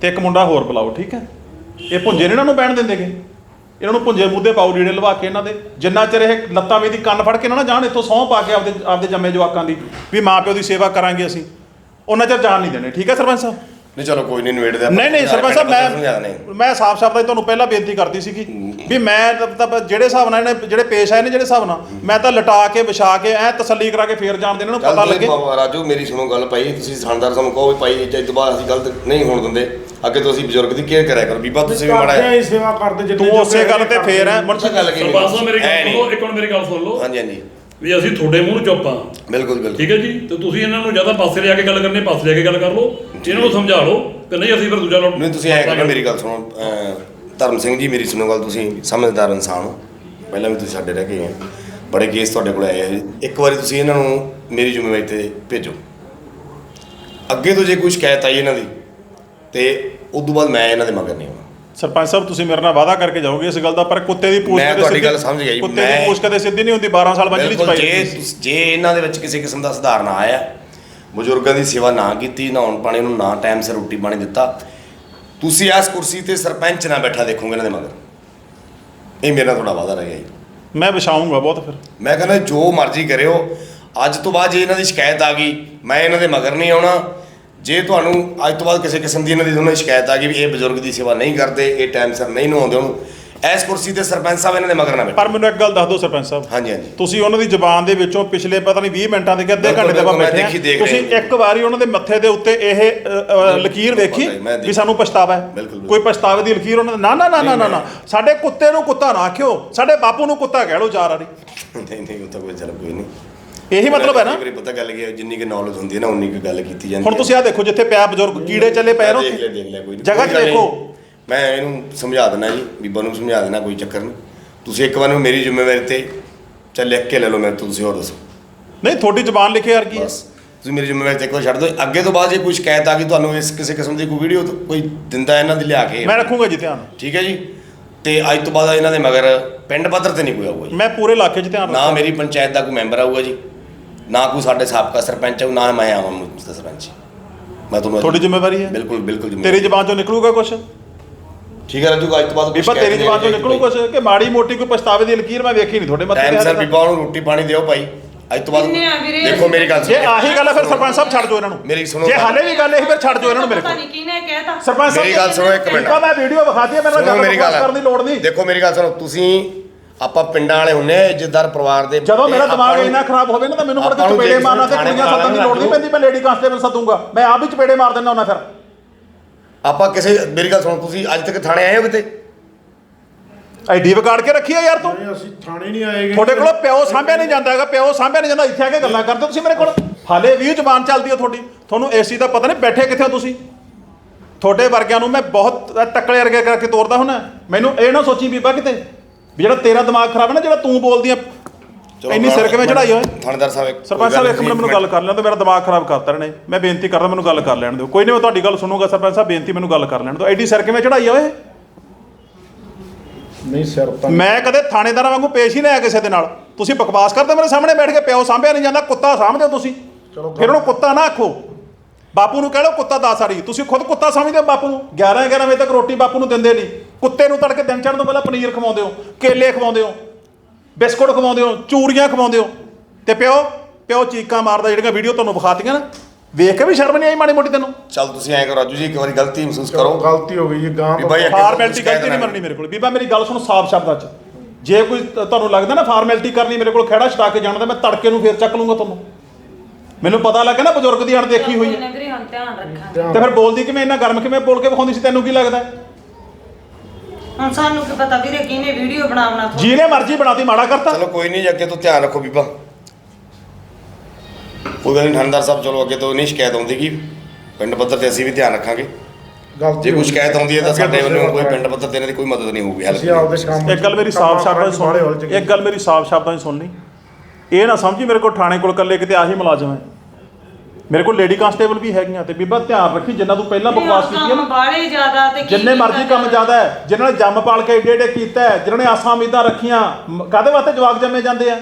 ਤੇ ਇੱਕ ਮੁੰਡਾ ਹੋਰ ਬੁਲਾਓ ਠੀਕ ਹੈ? ਇਹ ਪੁੰਜੇ ਨੀ ਇਹਨਾਂ ਨੂੰ ਬਹਿਣ ਦਿੰਦੇਗੇ ਇਹਨਾਂ ਨੂੰ ਪੁੰਜੇ ਮੁੱਦੇ ਪਾਓ ਲੀੜੇ ਲਵਾ ਕੇ ਇਹਨਾਂ ਦੇ। ਜਿੰਨਾ ਚਿਰ ਇਹ ਲੱਤਾਂ ਵੀ ਦੀ ਕੰਨ ਫੜ ਕੇ ਨਾ ਨਾ ਜਾਣ ਇੱਥੋਂ ਸਹੁੰ ਪਾ ਕੇ ਆਪਦੇ ਆਪਦੇ ਜੰਮੇ ਜਵਾਕਾਂ ਦੀ ਵੀ ਮਾਂ ਪਿਓ ਦੀ ਸੇਵਾ ਕਰਾਂਗੇ ਅਸੀਂ। ਉਹਨਾਂ ਚਿਰ ਜਾਣ ਨਹੀਂ ਦੇਣੇ ਠੀਕ ਹੈ ਸਰਪੰਚ ਸਾਹਿਬ? ਨਹੀਂ ਚਲੋ ਕੋਈ ਨਹੀਂ ਨਵੇੜਦੇ ਆਪਾਂ। ਨਹੀਂ ਨਹੀਂ ਸਰਪੰਚ ਸਾਹਿਬ। ਮੈਂ ਮੈਂ ਸਾਫ਼ ਸ਼ਬਦਾਂ 'ਚ ਤੁਹਾਨੂੰ ਪਹਿਲਾਂ ਬੇਨਤੀ ਕਰਤੀ ਸੀਗੀ ਵੀ ਮੈਂ ਤਾਂ- ਤਾਂ ਜਿਹੜੇ ਹਿਸਾਬ ਨਾਲ ਇਹਨੇ ਜਿਹੜੇ ਪੇਸ਼ ਆਏ ਨੇ ਜਿਹੜੇ ਹਿਸਾਬ ਨਾਲ ਮੈਂ ਤਾਂ ਲਟਾ ਕੇ ਵਿਛਾ ਕੇ ਐ ਤਸੱਲੀ ਕਰਾ ਕੇ ਫੇਰ ਜਾਣ ਦੇ ਇਹਨਾਂ ਨੂੰ ਪਤਾ ਲੱਗੇ। ਰਾਜੂ ਮੇਰੀ ਸੁਣੋ ਗੱਲ ਭਾਈ ਤੁਸੀਂ ਥਾਣਦਾਰ ਸਾਨੂੰ ਕਹੋ ਵੀ ਭਾਈ ਤੋਂ ਬਾਅਦ ਅਸੀਂ ਗਲਤ ਨਹੀਂ ਹੋਣ ਦਿੰਦੇ। ਅੱਗੇ ਤੋਂ ਅਸੀਂ ਬਜ਼ੁਰਗ ਦੀ ਕੇਅਰ ਕਰਿਆ ਕਰੋ ਬੀਬਾ ਤੁਸੀਂ ਵੀ ਮਾੜਾ ਕਰਦੇ ਹੈ ਸੇਵਾ ਕਰਦੇ ਤੂੰ ਉਸੇ ਗੱਲ ਤੇ ਫੇਰ ਹੈ ਮੁਨਸ਼ੀ ਗੱਲ ਕੀ ਸਰਪੰਚ ਸਾਹਿਬ ਮੇਰੀ ਗੱਲ। ਸੁਣੋ ਇੱਕ ਹੁਣ ਮੇਰੀ ਗੱਲ ਸੁਣ ਲਓ। ਹਾਂਜੀ ਹਾਂਜੀ। ਵੀ ਅਸੀਂ ਤੁਹਾਡੇ ਮੂੰਹ ਨੂੰ ਚੁੱਪ ਆ। ਬਿਲਕੁਲ ਬਿਲਕੁਲ। ਠੀਕ ਹੈ ਜੀ? ਤੇ ਤੁਸੀਂ ਇਹਨਾਂ ਨੂੰ ਜ਼ਿਆਦਾ ਪਾਸੇ ਲਿਆ ਕੇ ਗੱਲ ਕਰਨੀ ਪਾਸੇ ਲਿਆ ਕੇ ਗੱਲ ਕਰ ਲਓ। ਇਹਨਾਂ ਨੂੰ ਸਮਝਾ ਲਓ ਕਿ ਨਹੀਂ ਅਸੀਂ ਫਿਰ ਦੂਜਾ ਲਓ ਨਹੀਂ ਤੁਸੀਂ ਐ ਕਰੋ ਮੇਰੀ ਗੱਲ ਸੁਣੋ ਅਹ, ਧਰਮ ਸਿੰਘ ਜੀ ਮੇਰੀ ਸੁਣੋ ਗੱਲ ਤੁਸੀਂ ਸਮਝਦਾਰ ਇਨਸਾਨ ਹੋ। ਪਹਿਲਾਂ ਵੀ ਤੁਸੀਂ ਸਾਡੇ ਰਹਿ ਕੇ ਹੋ। ਬੜੇ ਕੇਸ ਤੁਹਾਡੇ ਕੋਲ ਆਏ ਆ। ਇੱਕ ਵਾਰੀ ਤੁਸੀਂ ਇਹਨਾਂ ਨੂੰ ਮੇਰੀ ਜ਼ਿੰਮੇਵਾਰੀ ਤੇ ਭੇਜੋ। ਅੱਗੇ ਤੋਂ ਜੇ ਕੋਈ ਸ਼ਿਕਾਇਤ ਆਈ ਇਹਨਾਂ ਦੀ ਤੇ ਉਸ ਤੋਂ ਬਾਅਦ ਮੈਂ ਇਹਨਾਂ ਦੇ ਮਗਰ ਨਹੀਂ ਆਉਣਾ। ਸਰਪੰਚ ਸਾਹਿਬ ਤੁਸੀਂ ਮੇਰੇ ਨਾਲ ਵਾਅਦਾ ਕਰਕੇ ਜਾਓਗੇ ਇਸ ਗੱਲ ਦਾ ਪਰ ਕੁੱਤੇ ਦੀ ਪੂਛ ਮੈਂ ਕਦੇ ਤੁਹਾਡੀ ਗੱਲ ਸਮਝ ਗਿਆ ਜੀ। ਕੁੱਤੇ ਮੈਂ- ਦੀ ਪੂਛ ਕਦੇ ਸਿੱਧੀ ਨਹੀਂ ਹੁੰਦੀ 12 ਸਾਲ ਬੰਜਲੀ ਚ ਬਿਲਕੁਲ ਪਾਈ ਜੇ ਜਾਂਦੀ ਸੀ। ਤੁਸ- ਜੇ ਇਹਨਾਂ ਦੇ ਵਿੱਚ ਕਿਸੇ ਕਿਸਮ ਦਾ ਸੁਧਾਰ ਨਾ ਆਇਆ ਬਜ਼ੁਰਗਾਂ ਦੀ ਸੇਵਾ ਨਾ ਕੀਤੀ ਨਹਾਉਣ ਪਾਣੀ ਨੂੰ ਨਾ ਟਾਈਮ ਸਿਰ ਰੋਟੀ ਪਾਣੀ ਦਿੱਤਾ ਤੁਸੀਂ ਇਸ ਕੁਰਸੀ ਤੇ ਸਰਪੰਚ ਨਾ ਬੈਠਾ ਦੇਖੋਗੇ ਇਹਨਾਂ ਦੇ ਮਗਰ ਇਹ ਮੇਰਾ ਤੁਹਾਡਾ ਵਾਅਦਾ ਰਹਿ ਗਿਆ ਜੀ ਮੈਂ ਵਿਛਾਉਂਗਾ ਬਹੁਤ ਫਿਰ ਮੈਂ ਕਹਿੰਦਾ ਜੋ ਮਰਜ਼ੀ ਕਰਿਓ ਅੱਜ ਤੋਂ ਬਾਅਦ ਜੇ ਇਹਨਾਂ ਦੀ ਸ਼ਿਕਾਇਤ ਆ ਗਈ ਮੈਂ ਇਹਨਾਂ ਦੇ ਮਗਰ ਨਹੀਂ ਆਉਣਾ ਜੇ ਤੁਹਾਨੂੰ ਅੱਜ ਤੋਂ ਬਾਅਦ ਕਿਸੇ ਕਿਸਮ ਦੀ ਇਹਨਾਂ ਦੀ ਦੋਨੋਂ ਸ਼ਿਕਾਇਤ ਆ ਗਈ ਵੀ ਇਹ ਬਜ਼ੁਰਗ ਦੀ ਸੇਵਾ ਨਹੀਂ ਕਰਦੇ ਇਹ ਟਾਈਮ ਸਿਰ ਨਹੀਂ ਨਹਾਉਂਦੇ ਉਹਨੂੰ ਇਸ ਕੁਰਸੀ ਤੇ ਸਰਪੰਚ ਸਾਹਿਬ ਇਹਨਾਂ ਦੇ ਮਗਰ ਨਾ ਬੈਠੋ। ਪਰ ਮੈਨੂੰ ਇੱਕ ਗੱਲ ਦੱਸ ਦਿਓ ਸਰਪੰਚ ਸਾਹਿਬ। ਹਾਂਜੀ ਹਾਂਜੀ। ਤੁਸੀਂ ਉਹਨਾਂ ਦੀ ਜ਼ੁਬਾਨ ਦੇ ਵਿੱਚੋਂ ਪਿਛਲੇ ਪਤਾ ਨਹੀਂ 20 ਮਿੰਟਾਂ ਦੇ ਕਿ ਅੱਧੇ ਘੰਟੇ ਦੇ ਬਾਅਦ ਬੈਠੇ ਦੇਖੀ, ਦੇਖ ਆ। ਤੁਸੀਂ ਰਿਹਾ। ਇੱਕ ਵਾਰੀ ਉਹਨਾਂ ਦੇ ਮੱਥੇ ਦੇ ਉੱਤੇ ਇਹ ਅ, ਅ, ਲਕੀਰ ਵੇਖੀ ਪਤਾ ਹੀ, ਮੈਂ ਵੀ ਦੇਖੀ। ਸਾਨੂੰ ਪਛਤਾਵਾ ਹੈ? ਬਿਲਕੁਲ, ਬਿਲਕੁਲ। ਕੋਈ ਪਛਤਾਵੇ ਦੀ ਲਕੀਰ ਉਹਨਾਂ ਦੇ? ਨਾ ਨਾ ਨਾ ਨਾ ਨਾ ਨਾ। ਸਾਡੇ ਕੁੱਤੇ ਨੂੰ ਕੁੱਤਾ ਨਾ ਆਖਿਓ। ਸਾਡੇ ਬਾਪੂ ਨੂੰ ਕੁੱਤਾ ਕਹਿ ਲਓ ਚਾਰ ਵਾਰੀ ਨਹੀਂ ਨਹੀਂ ਉਹ ਤਾਂ ਕੋਈ ਚੱਲ ਕੋਈ ਨਹੀਂ। ਇਹੀ ਮਤਲਬ ਹੈ ਨਾ? ਵਾਰੀ ਪਤਾ ਗੱਲ ਕੀ ਹੈ ਜਿੰਨੀ ਕਿ ਨੌਲੇਜ ਹੁੰਦੀ ਹੈ ਨਾ ਉਨੀ ਕੁ ਗੱਲ ਕੀਤੀ ਜਾਂਦੀ ਹੁਣ ਤੁਸੀਂ ਆ ਦੇਖੋ ਜਿੱਥੇ ਪਿਆ ਬਜ਼ੁਰਗ ਕੀੜੇ ਚੱਲੇ ਨੇ ਦੇਖ ਉੱਥੇ। ਦੇਖ ਲਿਆ ਕੋਈ। ਜਗ੍ਹਾ। ਦੇਖੋ। ਮੈਂ ਇਹਨੂੰ ਸਮਝਾ ਦੇਣਾ ਜੀ ਬੀਬਾ ਨੂੰ ਸਮਝਾ ਦੇਣਾ ਕੋਈ ਚੱਕਰ ਨਹੀਂ। ਤੁਸੀਂ ਇੱਕ ਵਾਰ ਨੂੰ ਮੇਰੀ ਜ਼ਿੰਮੇਵਾਰੀ ਤੇ ਚੱਲ ਲਿਖ ਕੇ ਲੈ ਲਓ ਮੇਰੇ ਤੋਂ ਤੁਸੀਂ ਹੋਰ ਦੱਸੋ। ਨਹੀਂ ਤੁਹਾਡੀ ਜ਼ੁਬਾਨ ਲਿਖੇ ਯਾਰ ਕੀ ਹੈ। ਬਸ ਤੁਸੀਂ ਮੇਰੀ ਜ਼ਿੰਮੇਵਾਰੀ ਤੇ ਇੱਕ ਵਾਰ ਛੱਡ ਦਿਓ। ਅੱਗੇ ਤੋਂ ਬਾਅਦ ਜੇ ਕੋਈ ਸ਼ਿਕਾਇਤ ਆ ਗਈ ਤੁਹਾਨੂੰ ਇਸ ਕਿਸੇ ਕਿਸਮ ਦੀ ਕੋਈ ਵੀਡੀਓ ਕੋਈ ਦਿੰਦਾ ਇਹਨਾਂ ਦੀ ਲਿਆ ਕੇ। ਮੈਂ ਰੱਖੂੰਗਾ ਜੀ ਧਿਆਨ। ਠੀਕ ਹੈ ਜੀ? ਤੇ ਅੱਜ ਤੋਂ ਬਾਅਦ ਇਹਨਾਂ ਦੇ ਮਗਰ ਪਿੰਡ ਪੱਧਰ ਤੇ ਨਹੀਂ ਕੋਈ ਆਊਗਾ ਜੀ। ਮੈਂ ਪੂਰੇ ਇਲਾਕੇ 'ਚ ਧਿਆਨ ਨਾ ਰੱਖੂੰਗਾ। ਮੇਰੀ ਪੰਚਾਇਤ ਦਾ ਕੋਈ ਮੈਂਬਰ ਆਊਗਾ ਜੀ। ਨਾ ਕੋਈ ਸਾਡੇ ਸਾਬਕਾ ਸਰਪੰਚ ਆਊ ਨਾ ਮੈਂ ਆਵਾਂ ਮੁਖਤ ਸਰਪੰਚ। ਮੈਂ ਤੁਹਾਨੂੰ ਤੁਹਾਡੀ ਜ਼ਿੰਮੇਵਾਰੀ ਹੈ? ਬਿਲਕੁਲ ਬਿਲਕੁਲ ਤੇਰੀ ਜ਼ਬਾਨ 'ਚੋਂ ਨਿਕਲੂਗਾ ਕੁਝ ਠੀਕ ਹੈ ਰਾਜੂ ਅੱਜ ਤੋਂ ਬਾਅਦ ਬੀਬਾ ਤੇਰੀ ਜ਼ਬਾਨ 'ਚੋਂ ਨਿਕਲੂ। ਕੁਝ ਕਿ ਮਾੜੀ ਮੋਟੀ ਕੋਈ ਪਛਤਾਵੇ ਦੀ ਲਕੀਰ ਮੈਂ ਵੇਖੀ ਨਹੀਂ ਤੁਹਾਡੇ ਮੱਥੇ ਟਾਈਮ ਤੇ ਸਰ। ਬੀਬਾ ਨੂੰ ਰੋਟੀ ਪਾਣੀ ਦਿਓ ਭਾਈ। ਅੱਜ ਤੋਂ ਬਾਅਦ ਕਿੰਨੇ ਆ ਵੀਰੇ? ਦੇਖੋ ਮੇਰੀ ਗੱਲ ਜੇ ਸੁਣੋ। ਆਹੀ ਗੱਲ ਹੈ ਫਿਰ ਸਰਪੰਚ ਸਾਹਿਬ ਛੱਡ ਦਿਓ ਇਹਨਾਂ ਨੂੰ। ਮੇਰੀ ਸੁਣੋ ਜੇ ਗੱਲ। ਹਾਲੇ ਵੀ ਗੱਲ ਇਹੀ ਫਿਰ ਛੱਡ ਦਿਓ ਇਹਨਾਂ ਨੂੰ ਮੇਰੇ ਪਤਾ ਕੋਲ। ਨਹੀਂ ਕਿਹਨੇ ਕਹਿਤਾ। ਸਰਪੰਚ ਸਾਹਿਬ ਮੇਰੀ ਗੱਲ ਸੁਣੋ ਇੱਕ ਮਿੰਟ। ਬੀਬਾ ਮੈਂ ਵੀਡੀਓ ਵਿਖਾਤੀ ਹੈ ਸੁਣੋ ਮੇਰੀ ਗੱਲ। ਕਰਨ ਦੀ ਲੋੜ ਨਹੀਂ। ਦੇਖੋ ਮੇਰੀ ਗੱਲ ਸੁਣੋ ਤੁਸੀਂ ਆਪਾਂ ਪਿੰਡਾਂ ਵਾਲੇ ਹੁੰਨੇ ਆ ਇੱਜ਼ਤਦਾਰ ਪਰਿਵਾਰ ਦੇ ਜਦੋਂ ਮੇਰਾ ਦਿਮਾਗ ਇੰਨਾ ਖਰਾਬ ਹੋਵੇ ਨਾ ਤਾਂ ਮੈਨੂੰ ਮੁੜ ਕੇ ਚਪੇੜੇ ਮਾਰਨਾ ਤੇ ਕੁੜੀਆਂ ਸੱਦਣ ਦੀ ਲੋੜ ਨਹੀਂ ਪੈਂਦੀ ਮੈਂ ਲੇਡੀ ਕਾਂਸਟੇਬਲ ਸੱਦੂਗਾ। ਮੈਂ ਆਪ ਹੀ ਚਪੇੜੇ ਮਾਰ ਦਿੰਦਾ ਹੁੰਦਾ ਫਿਰ। ਆਪਾਂ ਕਿਸੇ ਮੇਰੀ ਗੱਲ ਸੁਣੋ ਤੁਸੀਂ ਅੱਜ ਤੱਕ ਥਾਣੇ ਆਏ ਹੋ ਕਿਤੇ? ਐਡੀ ਵਿਗਾੜ ਕੇ ਰੱਖੀ ਆ ਯਾਰ ਤੂੰ। ਅਸੀਂ ਥਾਣੇ ਨਹੀਂ ਆਏਗੇ। ਤੁਹਾਡੇ ਕੋਲ ਪਿਓ ਸਾਂਭਿਆ ਨਹੀਂ ਜਾਂਦਾ ਹੈਗਾ ਪਿਓ ਸਾਂਭਿਆ ਨਹੀਂ ਜਾਂਦਾ ਇੱਥੇ ਆ ਕੇ ਗੱਲਾਂ ਕਰਦੇ ਤੁਸੀਂ ਮੇਰੇ ਕੋਲ? ਹਾਲੇ ਵੀ ਜ਼ਬਾਨ ਚੱਲਦੀ ਹੈ ਤੁਹਾਡੀ। ਤੁਹਾਨੂੰ ਏਸੀ ਦਾ ਪਤਾ ਨਹੀਂ ਬੈਠੇ ਕਿੱਥੇ ਹੋ ਤੁਸੀਂ? ਤੁਹਾਡੇ ਵਰਗਿਆਂ ਨੂੰ ਮੈਂ ਬਹੁਤ ਟੱਕਲੇ ਵਰਗੇ ਕਰਕੇ ਤੋਰਦਾ ਹੁੰਨਾ। ਮੈਨੂੰ ਇਹ ਨਾ ਸੋਚੀ ਬੀਬਾ ਕਿਤੇ ਵੀ ਜਿਹੜਾ ਤੇਰਾ ਦਿਮਾਗ ਖਰਾਬ ਹੈ ਨਾ ਜਿਹੜਾ ਤੂੰ ਬੋਲਦੀ ਆ ਇੰਨੀ ਸਿਰ ਕਿਵੇਂ ਚੜਾਈ ਹੋਏ ਥਾਣੇਦਾਰ ਸਾਹਿਬ ਇੱਕ- ਸਰਪੰਚ ਸਾਹਿਬ ਇੱਕ ਮਿੰਟ ਮੈਨੂੰ ਗੱਲ ਕਰ ਲੈਣ ਦਿਓ ਮੇਰਾ ਦਿਮਾਗ ਖਰਾਬ ਕਰਤਾ ਰਹੇ ਨੇ। ਮੈਂ ਬੇਨਤੀ ਕਰਦਾ ਮੈਨੂੰ ਗੱਲ ਕਰ ਲੈਣ ਦਿਓ। ਕੋਈ ਨਹੀਂ ਮੈਂ ਤੁਹਾਡੀ ਗੱਲ ਸੁਣੂਗਾ ਸਰਪੰਚ ਸਾਹਿਬ ਬੇਨਤੀ ਮੈਨੂੰ ਗੱਲ ਕਰ ਲੈਣ ਦਿਓ। ਐਡੀ ਸਿਰ ਕਿਵੇਂ ਚੜਾਈ ਓਏ? ਨਹੀਂ ਸਿਰ ਤਾਂ ਮੈਂ ਕਦੇ ਥਾਣੇਦਾਰਾਂ ਵਾਂਗੂ ਪੇਸ਼ ਹੀ ਨਹੀਂ ਆਇਆ ਕਿਸੇ ਦੇ ਨਾਲ। ਤੁਸੀਂ ਬਕਵਾਸ ਕਰਦੇ ਮੇਰੇ ਸਾਹਮਣੇ ਬੈਠ ਕੇ ਪਿਓ ਸਾਂਭਿਆ ਨਹੀਂ ਜਾਂਦਾ ਕੁੱਤਾ ਸਾਂਭਦੇ ਹੋ ਤੁਸੀਂ। ਫਿਰ ਉਹਨੂੰ ਕੁੱਤਾ ਨਾ ਆਖੋ। ਬਾਪੂ ਨੂੰ ਕਹਿ ਲਓ ਕੁੱਤਾ ਦੱਸ ਆੜੀ ਤੁਸੀਂ ਖੁਦ ਕੁੱਤਾ ਸਮਝਦੇ ਹੋ ਬਾਪੂ ਨੂੰ? 11 11 ਵਜੇ ਤੱਕ ਰੋਟੀ ਬਾਪੂ ਨੂੰ ਦਿੰਦੇ ਨਹੀਂ। ਕੁੱਤੇ ਨੂੰ ਤੜਕੇ ਦਿਨ ਚੜ੍ਹਨ ਤੋਂ ਪਹਿਲਾਂ ਪਨੀਰ ਖਵਾਉਂਦੇ ਹੋ ਕੇਲੇ ਖਵਾਉਂਦੇ ਹੋ ਬਿਸਕੁਟ ਖਵਾਉਂਦੇ ਹੋ ਚੂਰੀਆਂ ਖਵਾਉਂਦੇ ਹੋ। ਤੇ ਪਿਓ ਪਿਓ ਚੀਕਾਂ ਮਾਰਦਾ ਜਿਹੜੀਆਂ ਵੀਡੀਓ ਤੁਹਾਨੂੰ ਵਿਖਾਤੀਆਂ ਨਾ ਵੇਖ ਕੇ ਵੀ ਸ਼ਰਮ ਨਹੀਂ ਆਈ ਮਾੜੀ ਮੋਟੀ ਤੈਨੂੰ? ਚੱਲ ਤੁਸੀਂ ਐਂ ਕਰੋ ਰਾਜੂ ਜੀ ਇੱਕ ਵਾਰੀ ਗਲਤੀ ਮਹਿਸੂਸ ਕਰੋ। ਗਲਤੀ ਹੋ ਗਈ ਜੀ ਗਾਂ ਵੀ ਬਾਈ ਅੱਗੇ ਫਾਰਮੈਲਿਟੀ ਗਲਤੀ ਨਹੀਂ ਮੰਨਣੀ ਮੇਰੇ ਕੋਲ। ਬੀਬਾ ਮੇਰੀ ਗੱਲ ਸੁਣੋ ਸਾਫ਼ ਸ਼ਬਦਾਂ 'ਚ। ਜੇ ਕੋਈ ਤੁਹਾਨੂੰ ਲੱਗਦਾ ਨਾ ਫਾਰਮੈਲਿਟੀ ਕਰਨੀ ਮੇਰੇ ਕੋਲ ਖੜਾ ਛਡਾ ਕੇ ਜਾਣਾ ਤਾਂ ਮੈਂ ਤੜਕੇ ਨੂੰ ਫੇਰ ਚੱਕ ਲੂੰਗਾ ਤੁਹਾਨੂੰ। ਮੈਨੂੰ ਪਤਾ ਲੱਗਾ ਨਾ ਬਜ਼ੁਰਗ ਦੀ ਅਣਦੇਖੀ ਹੋਈ ਹੈ। ਨੇ ਵੀਰੇ ਹੁਣ ਧਿਆਨ ਰੱਖਾਂ ਤੇ ਫਿਰ ਬੋਲਦੀ ਕਿਵੇਂ ਇੰਨਾ ਗਰਮ ਕਿਵੇਂ ਬੋਲ ਕੇ ਵਿਖਾਉਂਦੀ ਸੀ ਤੈਨੂੰ ਕੀ ਲੱਗਦਾ? ਹੁਣ ਸਾਨੂੰ ਕੀ ਪਤਾ ਵੀਰੇ ਕਿਹਨੇ ਵੀਡੀਓ ਬਣਾਉਣਾ ਜਿਹਨੇ ਮਰਜ਼ੀ ਬਣਾਤੀ ਮਾੜਾ ਕਰਤਾ। ਚਲੋ ਕੋਈ ਨਹੀਂ ਅੱਗੇ ਤੋਂ ਧਿਆਨ ਰੱਖੋ ਬੀਬਾ। ਕੋਈ ਗੱਲ ਨਹੀਂ ਥਾਣੇਦਾਰ ਸਾਹਿਬ ਚਲੋ ਅੱਗੇ ਤੋਂ ਨਹੀਂ ਸ਼ਿਕਾਇਤ ਆਉਂਦੀ ਕਿ ਪਿੰਡ ਪੱਧਰ ਤੇ ਅਸੀਂ ਵੀ ਧਿਆਨ ਰੱਖਾਂਗੇ। ਗਲਤੀ ਜੇ ਕੋਈ। ਸ਼ਿਕਾਇਤ ਆਉਂਦੀ ਹੈ ਤਾਂ ਸਾਡੇ ਵੱਲੋਂ ਕੋਈ ਪਿੰਡ ਪੱਧਰ ਤੇ ਇਹਨਾਂ ਦੀ ਕੋਈ ਮਦਦ ਨਹੀਂ ਹੋਊਗੀ ਹੈਲਪ ਅਸੀਂ ਆਪਦੇ ਕੰਮ ਇੱਕ ਗੱਲ ਮੇਰੀ ਸਾਫ਼ ਸ਼ਬਦਾਂ 'ਚ ਸੁਣ ਇੱਕ ਗੱਲ ਮੇਰੀ ਸਾਫ਼ ਸ਼ਬਦਾਂ 'ਚ ਸੁਣ ਲਈ ਇਹ ਨਾ ਸਮਝੀ ਮੇਰੇ ਕੋਲ ਥਾਣੇ ਕੋਲ ਇਕੱਲੇ ਕਿਤੇ ਆਹੀ ਮੁਲਾਜ਼ਮ ਹੈ। ਮੇਰੇ ਕੋਲ ਲੇਡੀ ਕਾਂਸਟੇਬਲ ਵੀ ਹੈਗੀਆਂ ਤੇ ਬੀਬਾ ਧਿਆਨ ਰੱਖੀ ਜਿੰਨਾ ਤੂੰ ਪਹਿਲਾਂ ਬਕਵਾਸ ਕੀਤੀ ਹੈ ਕੰਮ ਨਾ। ਬਾਲੇ ਜ਼ਿਆਦਾ ਤੇ ਕੀ ਜਿੰਨੇ ਮਰਜ਼ੀ ਕੰਮ ਜ਼ਿਆਦਾ ਹੈ ਜਿਨ੍ਹਾਂ ਨੇ ਜੰਮ ਪਾਲ ਕੇ ਏਡੇ ਏਡੇ ਕੀਤਾ ਹੈ ਜਿਨ੍ਹਾਂ ਨੇ ਆਸਾਂ ਉਮੀਦਾਂ ਰੱਖੀਆਂ ਮ- ਕਾਹਦੇ ਵਾਸਤੇ ਜਵਾਕ ਜੰਮੇ ਜਾਂਦੇ ਆ?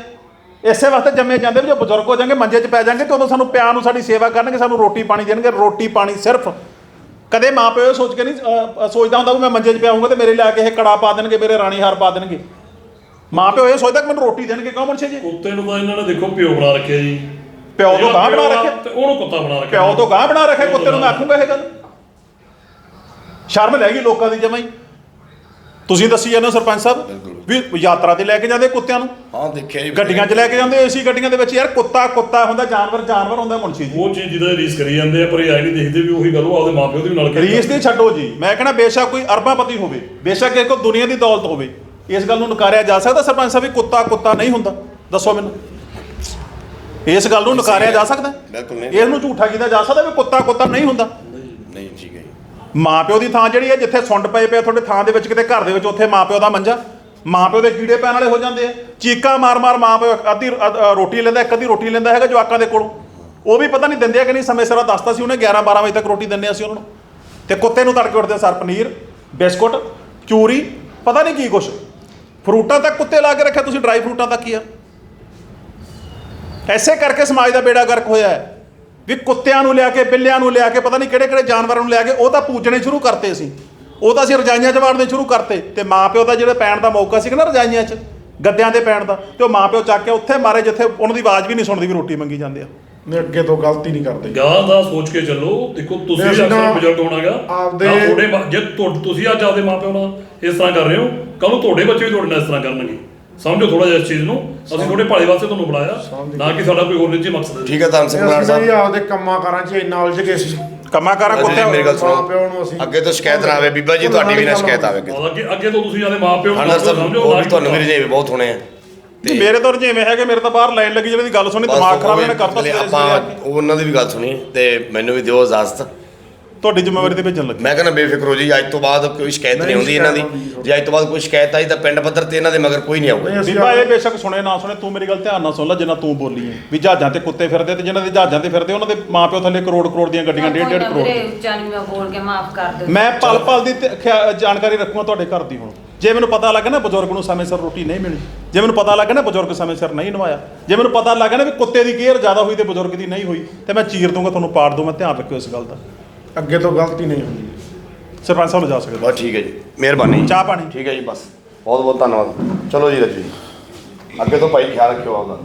ਇਸੇ ਵਾਸਤੇ ਜੰਮੇ ਜਾਂਦੇ ਵੀ ਜੋ ਬਜ਼ੁਰਗ ਹੋ ਜਾਣਗੇ ਮੰਜੇ 'ਚ ਪੈ ਜਾਣਗੇ ਤੇ ਉਦੋਂ ਸਾਨੂੰ ਪਿਆਰ ਨੂੰ ਸਾਡੀ ਸੇਵਾ ਕਰਨਗੇ ਸਾਨੂੰ ਰੋਟੀ ਪਾਣੀ ਦੇਣਗੇ ਰੋਟੀ ਪਾਣੀ ਸਿਰਫ। ਕਦੇ ਮਾਂ ਪਿਓ ਇਹ ਸੋਚ ਕੇ ਨਹੀਂ ਅ, ਅ, ਸੋਚਦਾ ਹੁੰਦਾ ਵੀ ਮੈਂ ਮੰਜੇ 'ਚ ਪਿਆ ਹੋਊਂਗਾ ਤੇ ਮੇਰੇ ਲਿਆ ਕੇ ਇਹ ਕੜਾ ਪਾ ਦੇਣਗੇ ਮੇਰੇ ਰਾਣੀ ਹਾਰ ਪਾ ਦੇਣਗੇ। ਮਾਂ ਪਿਓ ਇਹ ਸੋਚਦਾ ਕਿ ਮੈਨੂੰ ਰੋਟੀ ਦੇਣਗੇ ਕਿਉਂ ਮਰਸ਼ੇ ਜੀ? ਕੁੱਤੇ ਨੂੰ ਤਾਂ ਇਹਨਾਂ ਨੇ ਦੇਖੋ ਪਿਓ ਬਣਾ ਰੱਖਿਆ ਜੀ। ਪਿਓ ਤੋਂ ਗਾਂ ਬਣਾ ਰੱਖਿਆ? ਤੇ ਉਹਨੂੰ ਕੁੱਤਾ ਬਣਾ ਰੱਖਿਆ। ਪਿਓ ਤੋਂ ਗਾਂ ਬਣਾ ਰੱਖਿਆ ਕੁੱਤੇ ਨੂੰ ਮੈਂ ਆਖੂੰਗਾ ਇਹ ਗੱਲ। ਸ਼ਰਮ ਲੈ ਗਈ ਲੋਕਾਂ ਦੀ ਜਮਾਈ। ਤੁਸੀਂ ਦੱਸੀ ਜਾਂਦੇ ਹੋ ਸਰਪੰਚ ਸਾਹਿਬ ਵੀ ਯਾਤਰਾ ਤੇ ਲੈ ਕੇ ਜਾਂਦੇ ਕੁੱਤਿਆਂ ਨੂੰ? ਹਾਂ ਦੇਖਿਆ ਜੀ ਗੱਡੀਆਂ 'ਚ ਲੈ ਕੇ ਜਾਂਦੇ ਏਸੀ ਗੱਡੀਆਂ ਦੇ ਵਿੱਚ। ਯਾਰ ਕੁੱਤਾ ਕੁੱਤਾ ਹੁੰਦਾ ਜਾਨਵਰ ਜਾਨਵਰ ਹੁੰਦਾ ਮੁਨਸ਼ੀ ਜੀ। ਉਹ ਚੀਜ਼ ਜਿਹਦਾ ਰੀਸ ਕਰੀ ਜਾਂਦੇ ਆ ਪਰ ਇਹ ਆਈ ਨਹੀਂ ਦੇਖਦੇ ਵੀ ਉਹੀ ਗੱਲ ਉਹ ਆਪਦੇ ਮਾਪਿਓ ਦੀ ਨਾਲ ਕਰੀ ਰੀਸ ਦੀ ਛੱਡੋ ਜੀ। ਮੈਂ ਕਹਿੰਦਾ ਬੇਸ਼ੱਕ ਕੋਈ ਅਰਬਾਪਤੀ ਹੋਵੇ ਬੇਸ਼ੱਕ ਇਹ ਕੋ ਦੁਨੀਆ ਦੀ ਦੌਲਤ ਹੋਵੇ। ਇਸ ਗੱਲ ਨੂੰ ਨਕਾਰਿਆ ਜਾ ਸਕਦਾ? ਸਰਪੰਚ ਸਾਹਿਬ ਵੀ ਕੁੱਤਾ ਕੁੱਤਾ ਨਹੀਂ ਹੁੰਦਾ। ਦੱਸੋ ਮੈਨੂੰ। ਇਸ ਗੱਲ ਨੂੰ ਨਕਾਰਿਆ ਜਾ ਸਕਦਾ? ਬਿਲਕੁਲ ਨਹੀਂ। ਇਸ ਨੂੰ ਝੂਠਾ ਕੀਤਾ ਜਾ ਸਕਦਾ ਵੀ ਕੁੱਤਾ ਕੁੱਤਾ ਨਹੀਂ ਹੁੰਦਾ? ਨਹੀਂ ਠੀਕ ਹੈ ਮਾਪਿਓ ਦੀ ਥਾਂ ਜਿਹੜੀ ਹੈ ਜਿੱਥੇ ਸੁੰਡ ਪਏ ਪਏ ਤੁਹਾਡੇ ਥਾਂ ਦੇ ਵਿੱਚ ਕਿਤੇ ਘਰ ਦੇ ਵਿੱਚ ਉੱਥੇ ਮਾਪਿਓ ਦਾ ਮੰਜਾ। ਮਾਪਿਓ ਦੇ ਕੀੜੇ ਪੈਣ ਵਾਲੇ ਹੋ ਜਾਂਦੇ ਆ। ਚੀਕਾਂ ਮਾਰ ਮਾਰ ਮਾਪਿਓ ਅੱਧੀ ਰੋਟੀ ਲੈਂਦਾ ਇੱਕ ਅੱਧੀ ਰੋਟੀ ਲੈਂਦਾ ਹੈਗਾ ਜਵਾਕਾਂ ਦੇ ਕੋਲੋਂ। ਉਹ ਵੀ ਪਤਾ ਨਹੀਂ ਦਿੰਦੇ ਆ ਕਿ ਨਹੀਂ ਸਮੇਂ ਸਿਰ ਦੱਸਤਾ ਸੀ ਉਹਨੇ 11 12 ਵਜੇ ਤੱਕ ਰੋਟੀ ਦਿੰਦੇ ਅਸੀਂ ਉਹਨਾਂ ਨੂੰ। ਤੇ ਕੁੱਤੇ ਨੂੰ ਤੜਕੇ ਉੱਠਦੇ ਸਰ ਪਨੀਰ ਬਿਸਕੁਟ ਚੂਰੀ ਪਤਾ ਨਹੀਂ ਕੀ ਕੁਛ। ਫਰੂਟਾਂ ਤੱਕ ਕੁੱਤੇ ਲਾ ਕੇ ਰੱਖਿਆ ਤੁਸੀਂ ਡਰਾਈ ਫਰੂਟਾਂ ਤੱਕ ਹੀ ਆ। ਐਸੇ ਕਰਕੇ ਸਮਾਜ ਦਾ ਬੇੜਾ ਗਰਕ ਹੋਇਆ ਹੈ ਵੀ ਕੁੱਤਿਆਂ ਨੂੰ ਲਿਆ ਕੇ ਬਿੱਲਿਆਂ ਨੂੰ ਲਿਆ ਕੇ ਪਤਾ ਨਹੀਂ ਕਿਹੜੇ ਕਿਹੜੇ ਜਾਨਵਰਾਂ ਨੂੰ ਲਿਆ ਕੇ ਉਹ ਤਾਂ ਪੂਜਣੇ ਸ਼ੁਰੂ ਕਰਤੇ ਸੀ। ਉਹ ਤਾਂ ਅਸੀਂ ਰਜਾਈਆਂ 'ਚ ਵਾੜਨੇ ਸ਼ੁਰੂ ਕਰਤੇ। ਤੇ ਮਾਪਿਓ ਦਾ ਜਿਹੜਾ ਪੈਣ ਦਾ ਮੌਕਾ ਸੀ ਨਾ ਰਜਾਈਆਂ 'ਚ ਗੱਦਿਆਂ ਦੇ ਪੈਣ ਦਾ ਤੇ ਉਹ ਮਾਪਿਓ ਚੱਕ ਕੇ ਉੱਥੇ ਮਾਰੇ ਜਿੱਥੇ ਉਹਨਾਂ ਦੀ ਆਵਾਜ਼ ਵੀ ਨਹੀਂ ਸੁਣਦੀ ਵੀ ਰੋਟੀ ਮੰਗੀ ਜਾਂਦੇ ਆ। ਨੇ ਅੱਗੇ ਤੋਂ ਗਲਤੀ ਨਹੀਂ ਕਰਦੇ। ਗਾਂ ਦਾ ਸੋਚ ਕੇ ਚੱਲੋ ਦੇਖੋ ਤੁਸੀਂ ਅਸੀਂ ਅਕਸਰ ਨਾ ਬਜ਼ੁਰਗ ਹੋਣਾਗਾ। ਆਪਦੇ- ਮਾ- ਜੇ ਤੁਸੀਂ ਅੱਜ ਆਪਦੇ ਮਾਪਿਓ ਨਾਲ ਇਸ ਤਰ੍ਹਾਂ ਕਰ ਰਹੇ ਹੋ ਕੱਲ ਨੂੰ ਤੁਹਾਡੇ ਬੱਚੇ ਵੀ ਤੁਹਾਡੇ ਨਾਲ ਇਸ ਤਰ੍ਹਾਂ ਕਰਨਗੇ। ਸਮਝੋ ਥੋੜਾ ਜਿਹਾ ਇਸ ਚੀਜ਼ ਨੂੰ। ਅਸੀਂ ਤੁਹਾਡੇ ਭਲੇ ਵਾਸਤੇ ਤੁਹਾਨੂੰ ਬੁਲਾਇਆ। ਨਾ ਕਿ ਸਾਡਾ ਕੋਈ ਹੋਰ ਨਿੱਜੀ ਮਕਸਦ ਹੈ। ਠੀਕ ਹੈ ਧੰਨ ਸਿੰਘ ਬਰਾੜ ਅਸੀਂ ਸਾਹਿਬ। ਆਪਦੇ ਕੰਮਾਂ ਕਾਰਾਂ 'ਚ ਇੰਨਾ ਉਲਝ ਗਏ ਸੀ। ਕੰਮਾਂ ਕਾਰਾਂ ਰਾਜੂ ਜੀ, ਕੁੱਤੇ ਮੇਰੀ ਗੱਲ ਨੂੰ ਸੁਣੋ ਅਸੀਂ- ਅੱਗੇ ਤੋਂ ਸ਼ਿਕਾਇਤ ਨਾ ਆਵੇ ਬੀਬਾ ਜੀ ਤੁਹਾਡੀ ਵੀ ਨਾ ਸ਼ਿਕਾਇਤ ਆਵੇ ਅੱਗੇ ਤੋਂ। ਔਰ ਅੱਗੇ ਅੱਗੇ ਤੋਂ ਤੁਸੀਂ ਆਪਦੇ ਮਾਪਿਓ ਨੂੰ ਥਾਣੇਦਾਰ ਸਾਹਿਬ ਸਮਝੋ ਉਹ ਨਾ ਵੀ ਤੁਹਾਨੂੰ ਵੀ ਰਜੇਵੇ ਬਹੁਤ ਹੋਣੇ ਆ। ਤੇ ਮੇਰੇ ਤੋਂ ਜਿਵੇਂ ਹੈਗੇ ਮੇਰੇ ਤਾਂ ਬਾਹਰ ਲਾਈਨ ਲੱਗੀ ਜਿਹੜੀ ਦੀ ਗੱਲ ਸੁਣੀ ਬਸ ਦਿਮਾਗ ਖਰਾਬ ਇਹਨੇ ਕਰਤਾ ਸਵੇਰੇ ਆਪਾਂ ਸਵੇਰੇ ਆ ਕੇ। ਉਹ ਉਹਨਾਂ ਦੀ ਵੀ ਗੱਲ ਸੁਣੀ ਤੇ ਮੈਨੂੰ ਵੀ ਦਿਓ ਇਜਾਜ਼ਤ। ਤੁਹਾਡੀ ਜ਼ਿੰਮੇਵਾਰੀ ਤੇ ਭੇਜਣ ਲੱਗੇ। ਮੈਂ ਕਹਿੰਦਾ ਬੇਫਿਕਰ ਹੋ ਜੀ ਅੱਜ ਤੋਂ ਬਾਅਦ ਕੋਈ ਸ਼ਿਕਾਇਤ ਨਹੀਂ ਹੁੰਦੀ ਇਹਨਾਂ ਦੀ। ਜੇ ਅੱਜ ਤੋਂ ਬਾਅਦ ਕੋਈ ਸ਼ਿਕਾਇਤ ਆਈ ਤਾਂ ਪਿੰਡ ਪੱਧਰ ਤੇ ਇਹਨਾਂ ਦੇ ਮਗਰ ਕੋਈ ਨਹੀਂ ਆਊਗਾ। ਬੀਬਾ ਇਹ ਬੇਸ਼ੱਕ ਸੁਣੇ ਨਾ ਸੁਣੇ ਤੂੰ ਮੇਰੀ ਗੱਲ ਧਿਆਨ ਨਾਲ ਸੁਣ ਲੈ ਜਿੰਨਾ ਤੂੰ ਬੋਲੀ ਹੈ ਵੀ ਜਹਾਜ਼ਾਂ ਤੇ ਕੁੱਤੇ ਫਿਰਦੇ ਤੇ ਜਿਨ੍ਹਾਂ ਦੇ ਜਹਾਜ਼ਾਂ ਤੇ ਫਿਰਦੇ ਉਹਨਾਂ ਦੇ ਮਾਪਿਓ ਥੱਲੇ ਕਰੋੜ ਕਰੋੜ ਦੀਆਂ ਗੱਡੀਆਂ ਡੇਢ ਡੇਢ ਕਰੋੜ। ਵੀਰੇ ਉੱਚਾ ਨਹੀਂ ਮੈਂ ਬੋਲ ਕੇ ਮਾਫ ਕਰ ਦਿਓ। ਮੈਂ ਪਲ ਪਲ ਦੀ ਜਾਣਕਾਰੀ ਰੱਖੂਗਾ ਤੁਹਾਡੇ ਘਰ ਦੀ ਹੁਣ। ਜੇ ਮੈਨੂੰ ਪਤਾ ਲੱਗਾ ਨਾ ਬਜ਼ੁਰਗ ਨੂੰ ਸਮੇਂ ਸਿਰ ਰੋਟੀ ਨਹੀਂ ਮਿਲੀ ਜੇ ਮੈਨੂੰ ਪਤਾ ਲੱਗਾ ਨਾ ਬਜ਼ੁਰਗ ਸਮੇਂ ਸਿਰ ਨਹੀਂ ਨਵਾਇਆ ਜੇ ਮੈਨੂੰ ਪਤਾ ਲੱਗਾ ਨਾ ਵੀ ਕੁੱਤੇ ਦੀ ਕੇਅਰ ਜ਼ਿਆਦਾ ਹੋਈ ਤੇ ਬਜ਼ੁਰਗ ਦੀ ਨਹੀਂ ਹੋਈ ਤੇ ਮੈਂ ਚੀਰ ਦੂੰਗਾ ਤੁਹਾਨੂੰ ਪਾੜ ਦੂੰਗਾ ਧਿਆਨ ਰੱਖਿਓ ਇਸ ਗੱਲ ਦਾ। ਅੱਗੇ ਤੋਂ ਗਲਤੀ ਨਹੀਂ ਹੁੰਦੀ। ਸਰਪੰਚ ਸਾਹਿਬ ਨੂੰ ਜਾ ਸਕਦੇ ਬਸ ਠੀਕ ਹੈ ਜੀ। ਮਿਹਰਬਾਨੀ। ਚਾਹ ਪਾਣੀ। ਠੀਕ ਹੈ ਜੀ ਬਸ। ਬਹੁਤ ਬਹੁਤ ਧੰਨਵਾਦ। ਚਲੋ ਜੀ ਰੱਜੀ ਅੱਗੇ ਤੋਂ ਭਾਈ ਖਿਆਲ ਰੱਖਿਓ ਆਪਦਾ।